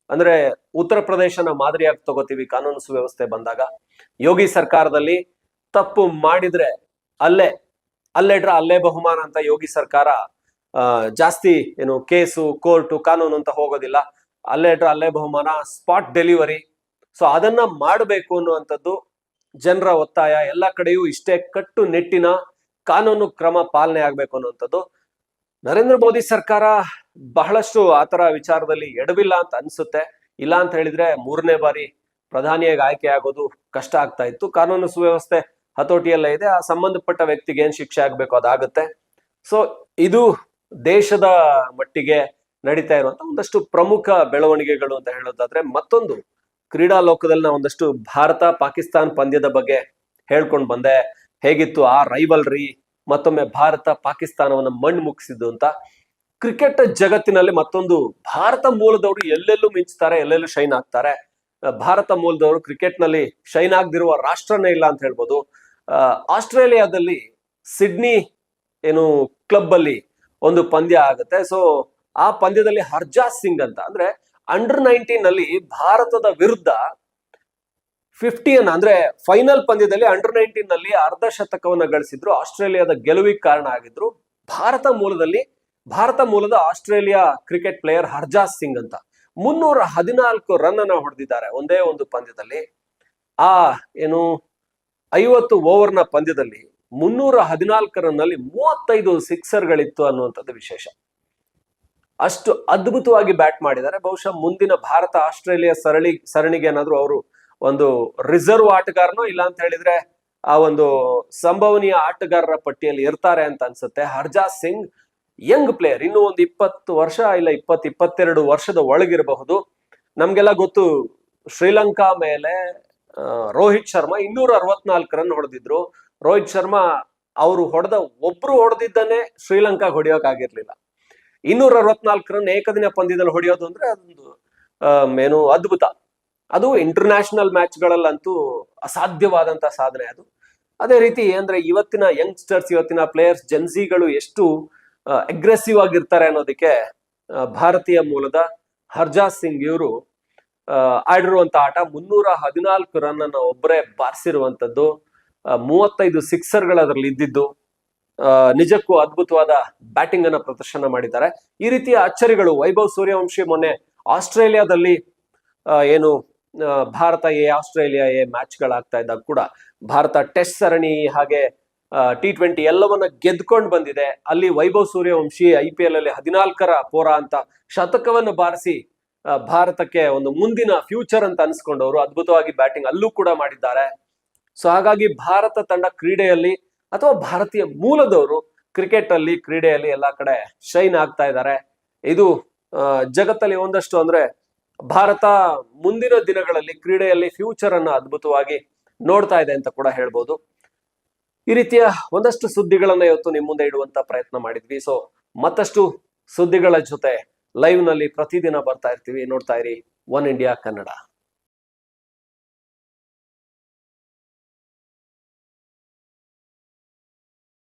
ಅಂದ್ರೆ ಉತ್ತರ ಪ್ರದೇಶನ ಮಾದರಿಯಾಗಿ ತಗೋತೀವಿ ಕಾನೂನು ಸುವ್ಯವಸ್ಥೆ ಬಂದಾಗ. ಯೋಗಿ ಸರ್ಕಾರದಲ್ಲಿ ತಪ್ಪು ಮಾಡಿದ್ರೆ ಅಲ್ಲೇ ಅಲ್ಲೇಟ್ರ ಅಲ್ಲೇ ಬಹುಮಾನ ಅಂತ ಯೋಗಿ ಸರ್ಕಾರ ಜಾಸ್ತಿ ಏನು ಕೇಸು, ಕೋರ್ಟು, ಕಾನೂನು ಅಂತ ಹೋಗೋದಿಲ್ಲ. ಅಲ್ಲೇಡ್ರ ಅಲ್ಲೇ ಬಹುಮಾನ, ಸ್ಪಾಟ್ ಡೆಲಿವರಿ. ಸೊ, ಅದನ್ನ ಮಾಡಬೇಕು ಅನ್ನುವಂಥದ್ದು ಜನರ ಒತ್ತಾಯ. ಎಲ್ಲ ಕಡೆಯೂ ಇಷ್ಟೇ ಕಟ್ಟು ನಿಟ್ಟಿನ ಕಾನೂನು ಕ್ರಮ ಪಾಲನೆ ಆಗ್ಬೇಕು ಅನ್ನುವಂಥದ್ದು. ನರೇಂದ್ರ ಮೋದಿ ಸರ್ಕಾರ ಬಹಳಷ್ಟು ಆತರ ವಿಚಾರದಲ್ಲಿ ಎಡವಿಲ್ಲ ಅಂತ ಅನ್ಸುತ್ತೆ. ಇಲ್ಲ ಅಂತ ಹೇಳಿದ್ರೆ ಮೂರನೇ ಬಾರಿ ಪ್ರಧಾನಿಯಾಗಿ ಆಯ್ಕೆ ಆಗೋದು ಕಷ್ಟ ಆಗ್ತಾ ಇತ್ತು. ಕಾನೂನು ಸುವ್ಯವಸ್ಥೆ ಹತೋಟಿಯಲ್ಲೇ ಇದೆ. ಆ ಸಂಬಂಧಪಟ್ಟ ವ್ಯಕ್ತಿಗೆ ಏನ್ ಶಿಕ್ಷೆ ಆಗ್ಬೇಕು ಅದಾಗುತ್ತೆ. ಸೊ, ಇದು ದೇಶದ ಮಟ್ಟಿಗೆ ನಡೀತಾ ಇರುವಂತ ಒಂದಷ್ಟು ಪ್ರಮುಖ ಬೆಳವಣಿಗೆಗಳು ಅಂತ ಹೇಳೋದಾದ್ರೆ ಮತ್ತೊಂದು ಕ್ರೀಡಾ ಲೋಕದಲ್ಲಿ ನಾವು ಒಂದಷ್ಟು ಭಾರತ ಪಾಕಿಸ್ತಾನ್ ಪಂದ್ಯದ ಬಗ್ಗೆ ಹೇಳ್ಕೊಂಡು ಬಂದೆ. ಹೇಗಿತ್ತು ಆ ರೈವಲ್ರಿ ಮತ್ತೊಮ್ಮೆ ಭಾರತ ಪಾಕಿಸ್ತಾನವನ್ನ ಮಣ್ಣು ಮುಗಿಸಿದ್ದು ಅಂತ. ಕ್ರಿಕೆಟ್ ಜಗತ್ತಿನಲ್ಲಿ ಮತ್ತೊಂದು ಭಾರತ ಮೂಲದವರು ಎಲ್ಲೆಲ್ಲೂ ಮಿಂಚ್ತಾರೆ, ಎಲ್ಲೆಲ್ಲೂ ಶೈನ್ ಆಗ್ತಾರೆ. ಭಾರತ ಮೂಲದವರು ಕ್ರಿಕೆಟ್ನಲ್ಲಿ ಶೈನ್ ಆಗದಿರುವ ರಾಷ್ಟ್ರನೇ ಇಲ್ಲ ಅಂತ ಹೇಳ್ಬೋದು. ಆಸ್ಟ್ರೇಲಿಯಾದಲ್ಲಿ ಸಿಡ್ನಿ ಏನು ಕ್ಲಬ್ ಅಲ್ಲಿ ಒಂದು ಪಂದ್ಯ ಆಗುತ್ತೆ. ಸೊ ಆ ಪಂದ್ಯದಲ್ಲಿ ಹರ್ಜಾತ್ ಸಿಂಗ್ ಅಂತ, ಅಂದ್ರೆ ಅಂಡರ್ ನೈನ್ಟೀನ್ನಲ್ಲಿ ಭಾರತದ ವಿರುದ್ಧ ಫಿಫ್ಟಿಯನ್ ಅಂದ್ರೆ ಫೈನಲ್ ಪಂದ್ಯದಲ್ಲಿ ಅಂಡರ್ ನೈನ್ಟೀನ್ನಲ್ಲಿ ಅರ್ಧ ಶತಕವನ್ನು ಗಳಿಸಿದ್ರು. ಆಸ್ಟ್ರೇಲಿಯಾದ ಗೆಲುವಿಗೆ ಕಾರಣ ಆಗಿದ್ರು. ಭಾರತ ಮೂಲದಲ್ಲಿ, ಭಾರತ ಮೂಲದ Australia cricket player Harjas Singh ಅಂತ ಮುನ್ನೂರ ಹದಿನಾಲ್ಕು ರನ್ ಅನ್ನ ಹೊಡೆದಿದ್ದಾರೆ ಒಂದೇ ಒಂದು ಪಂದ್ಯದಲ್ಲಿ. ಆ, ಏನು, ಐವತ್ತು ಓವರ್ನ ಪಂದ್ಯದಲ್ಲಿ ಮುನ್ನೂರ ಹದಿನಾಲ್ಕು ರನ್ನಲ್ಲಿ ಮೂವತ್ತೈದು ಸಿಕ್ಸರ್ಗಳಿತ್ತು ಅನ್ನುವಂಥದ್ದು ವಿಶೇಷ. ಅಷ್ಟು ಅದ್ಭುತವಾಗಿ ಬ್ಯಾಟ್ ಮಾಡಿದ್ದಾರೆ. ಬಹುಶಃ ಮುಂದಿನ ಭಾರತ ಆಸ್ಟ್ರೇಲಿಯಾ ಸರಣಿ ಸರಣಿಗೆ ಏನಾದ್ರು ಅವರು ಒಂದು ರಿಸರ್ವ್ ಆಟಗಾರನೋ ಇಲ್ಲ ಅಂತ ಹೇಳಿದ್ರೆ ಆ ಒಂದು ಸಂಭವನೀಯ ಆಟಗಾರರ ಪಟ್ಟಿಯಲ್ಲಿ ಇರ್ತಾರೆ ಅಂತ ಅನ್ಸುತ್ತೆ. Harjas Singh young player. ಇನ್ನು ಒಂದು ಇಪ್ಪತ್ತು ವರ್ಷ ಇಲ್ಲ ಇಪ್ಪತ್ ಇಪ್ಪತ್ತೆರಡು ವರ್ಷದ ಒಳಗಿರಬಹುದು. ನಮ್ಗೆಲ್ಲ ಗೊತ್ತು, ಶ್ರೀಲಂಕಾ ಮೇಲೆ ರೋಹಿತ್ ಶರ್ಮಾ ಇನ್ನೂರ ಅರವತ್ನಾಲ್ಕು ರನ್ ಹೊಡೆದಿದ್ರು. ರೋಹಿತ್ ಶರ್ಮಾ ಅವರು ಹೊಡೆದ ಒಬ್ರು ಹೊಡೆದಿದ್ದಾನೆ ಶ್ರೀಲಂಕಾಗ್ ಹೊಡೆಯೋಕಾಗಿರ್ಲಿಲ್ಲ ಇನ್ನೂರ ಅರವತ್ನಾಲ್ಕು ರನ್ ಏಕದಿನ ಪಂದ್ಯದಲ್ಲಿ ಹೊಡೆಯೋದು ಅಂದ್ರೆ ಅದೊಂದು ಏನು ಅದ್ಭುತ. ಅದು ಇಂಟರ್ನ್ಯಾಷನಲ್ ಮ್ಯಾಚ್ಗಳಲ್ಲಂತೂ ಅಸಾಧ್ಯವಾದಂತ ಸಾಧನೆ ಅದು. ಅದೇ ರೀತಿ ಅಂದ್ರೆ ಇವತ್ತಿನ ಯಂಗ್ಸ್ಟರ್ಸ್ ಇವತ್ತಿನ ಪ್ಲೇಯರ್ಸ್ ಜನ್ಸಿಗಳು ಎಷ್ಟು ಅಗ್ರೆಸಿವ್ ಆಗಿರ್ತಾರೆ ಅನ್ನೋದಕ್ಕೆ ಭಾರತೀಯ ಮೂಲದ ಹರ್ಜಾತ್ ಸಿಂಗ್ ಇವರು ಆಡಿರುವಂತ ಆಟ ಮುನ್ನೂರ ಹದಿನಾಲ್ಕು ರನ್ ಅನ್ನ ಒಬ್ಬರೇ ಬಾರಿಸಿರುವಂತದ್ದು. ಮೂವತ್ತೈದು ಸಿಕ್ಸರ್ಗಳು ಅದರಲ್ಲಿ ಇದ್ದಿದ್ದು ನಿಜಕ್ಕೂ ಅದ್ಭುತವಾದ ಬ್ಯಾಟಿಂಗ್ ಅನ್ನ ಪ್ರದರ್ಶನ ಮಾಡಿದ್ದಾರೆ. ಈ ರೀತಿಯ ಅಚ್ಚರಿಗಳು, ವೈಭವ್ ಸೂರ್ಯವಂಶಿ ಮೊನ್ನೆ ಆಸ್ಟ್ರೇಲಿಯಾದಲ್ಲಿ ಏನು ಭಾರತ ಎ, ಆಸ್ಟ್ರೇಲಿಯಾ ಎ ಮ್ಯಾಚ್ಗಳಾಗ್ತಾ ಇದ್ದಾಗ ಕೂಡ ಭಾರತ ಟೆಸ್ಟ್ ಸರಣಿ ಹಾಗೆ ಟಿ ಟ್ವೆಂಟಿ ಎಲ್ಲವನ್ನ ಗೆದ್ಕೊಂಡು ಬಂದಿದೆ. ಅಲ್ಲಿ Vaibhav Suryavanshi I P L ಅಲ್ಲಿ ಹದಿನಾಲ್ಕರ ಪೋರ ಅಂತ ಶತಕವನ್ನು ಬಾರಿಸಿ ಭಾರತಕ್ಕೆ ಒಂದು ಮುಂದಿನ ಫ್ಯೂಚರ್ ಅಂತ ಅನ್ಸ್ಕೊಂಡವರು. ಅದ್ಭುತವಾಗಿ ಬ್ಯಾಟಿಂಗ್ ಅಲ್ಲೂ ಕೂಡ ಮಾಡಿದ್ದಾರೆ. ಸೊ ಹಾಗಾಗಿ ಭಾರತ ತಂಡ ಕ್ರೀಡೆಯಲ್ಲಿ ಅಥವಾ ಭಾರತೀಯ ಮೂಲದವರು ಕ್ರಿಕೆಟ್ ಅಲ್ಲಿ ಕ್ರೀಡೆಯಲ್ಲಿ ಎಲ್ಲಾ ಕಡೆ ಶೈನ್ ಆಗ್ತಾ ಇದ್ದಾರೆ. ಇದು ಜಗತ್ತಲ್ಲಿ ಒಂದಷ್ಟು ಅಂದ್ರೆ ಭಾರತ ಮುಂದಿನ ದಿನಗಳಲ್ಲಿ ಕ್ರೀಡೆಯಲ್ಲಿ ಫ್ಯೂಚರ್ ಅನ್ನ ಅದ್ಭುತವಾಗಿ ನೋಡ್ತಾ ಇದೆ ಅಂತ ಕೂಡ ಹೇಳ್ಬೋದು. ಈ ರೀತಿಯ ಒಂದಷ್ಟು ಸುದ್ದಿಗಳನ್ನ ಇವತ್ತು ನಿಮ್ಮ ಮುಂದೆ ಇಡುವಂತ ಪ್ರಯತ್ನ ಮಾಡಿದ್ವಿ. ಸೊ ಮತ್ತಷ್ಟು ಸುದ್ದಿಗಳ ಜೊತೆ ಲೈವ್ನಲ್ಲಿ ಪ್ರತಿದಿನ ಬರ್ತಾ ಇರ್ತೀವಿ. ನೋಡ್ತಾ ಇರಿ ಒನ್ ಇಂಡಿಯಾ ಕನ್ನಡ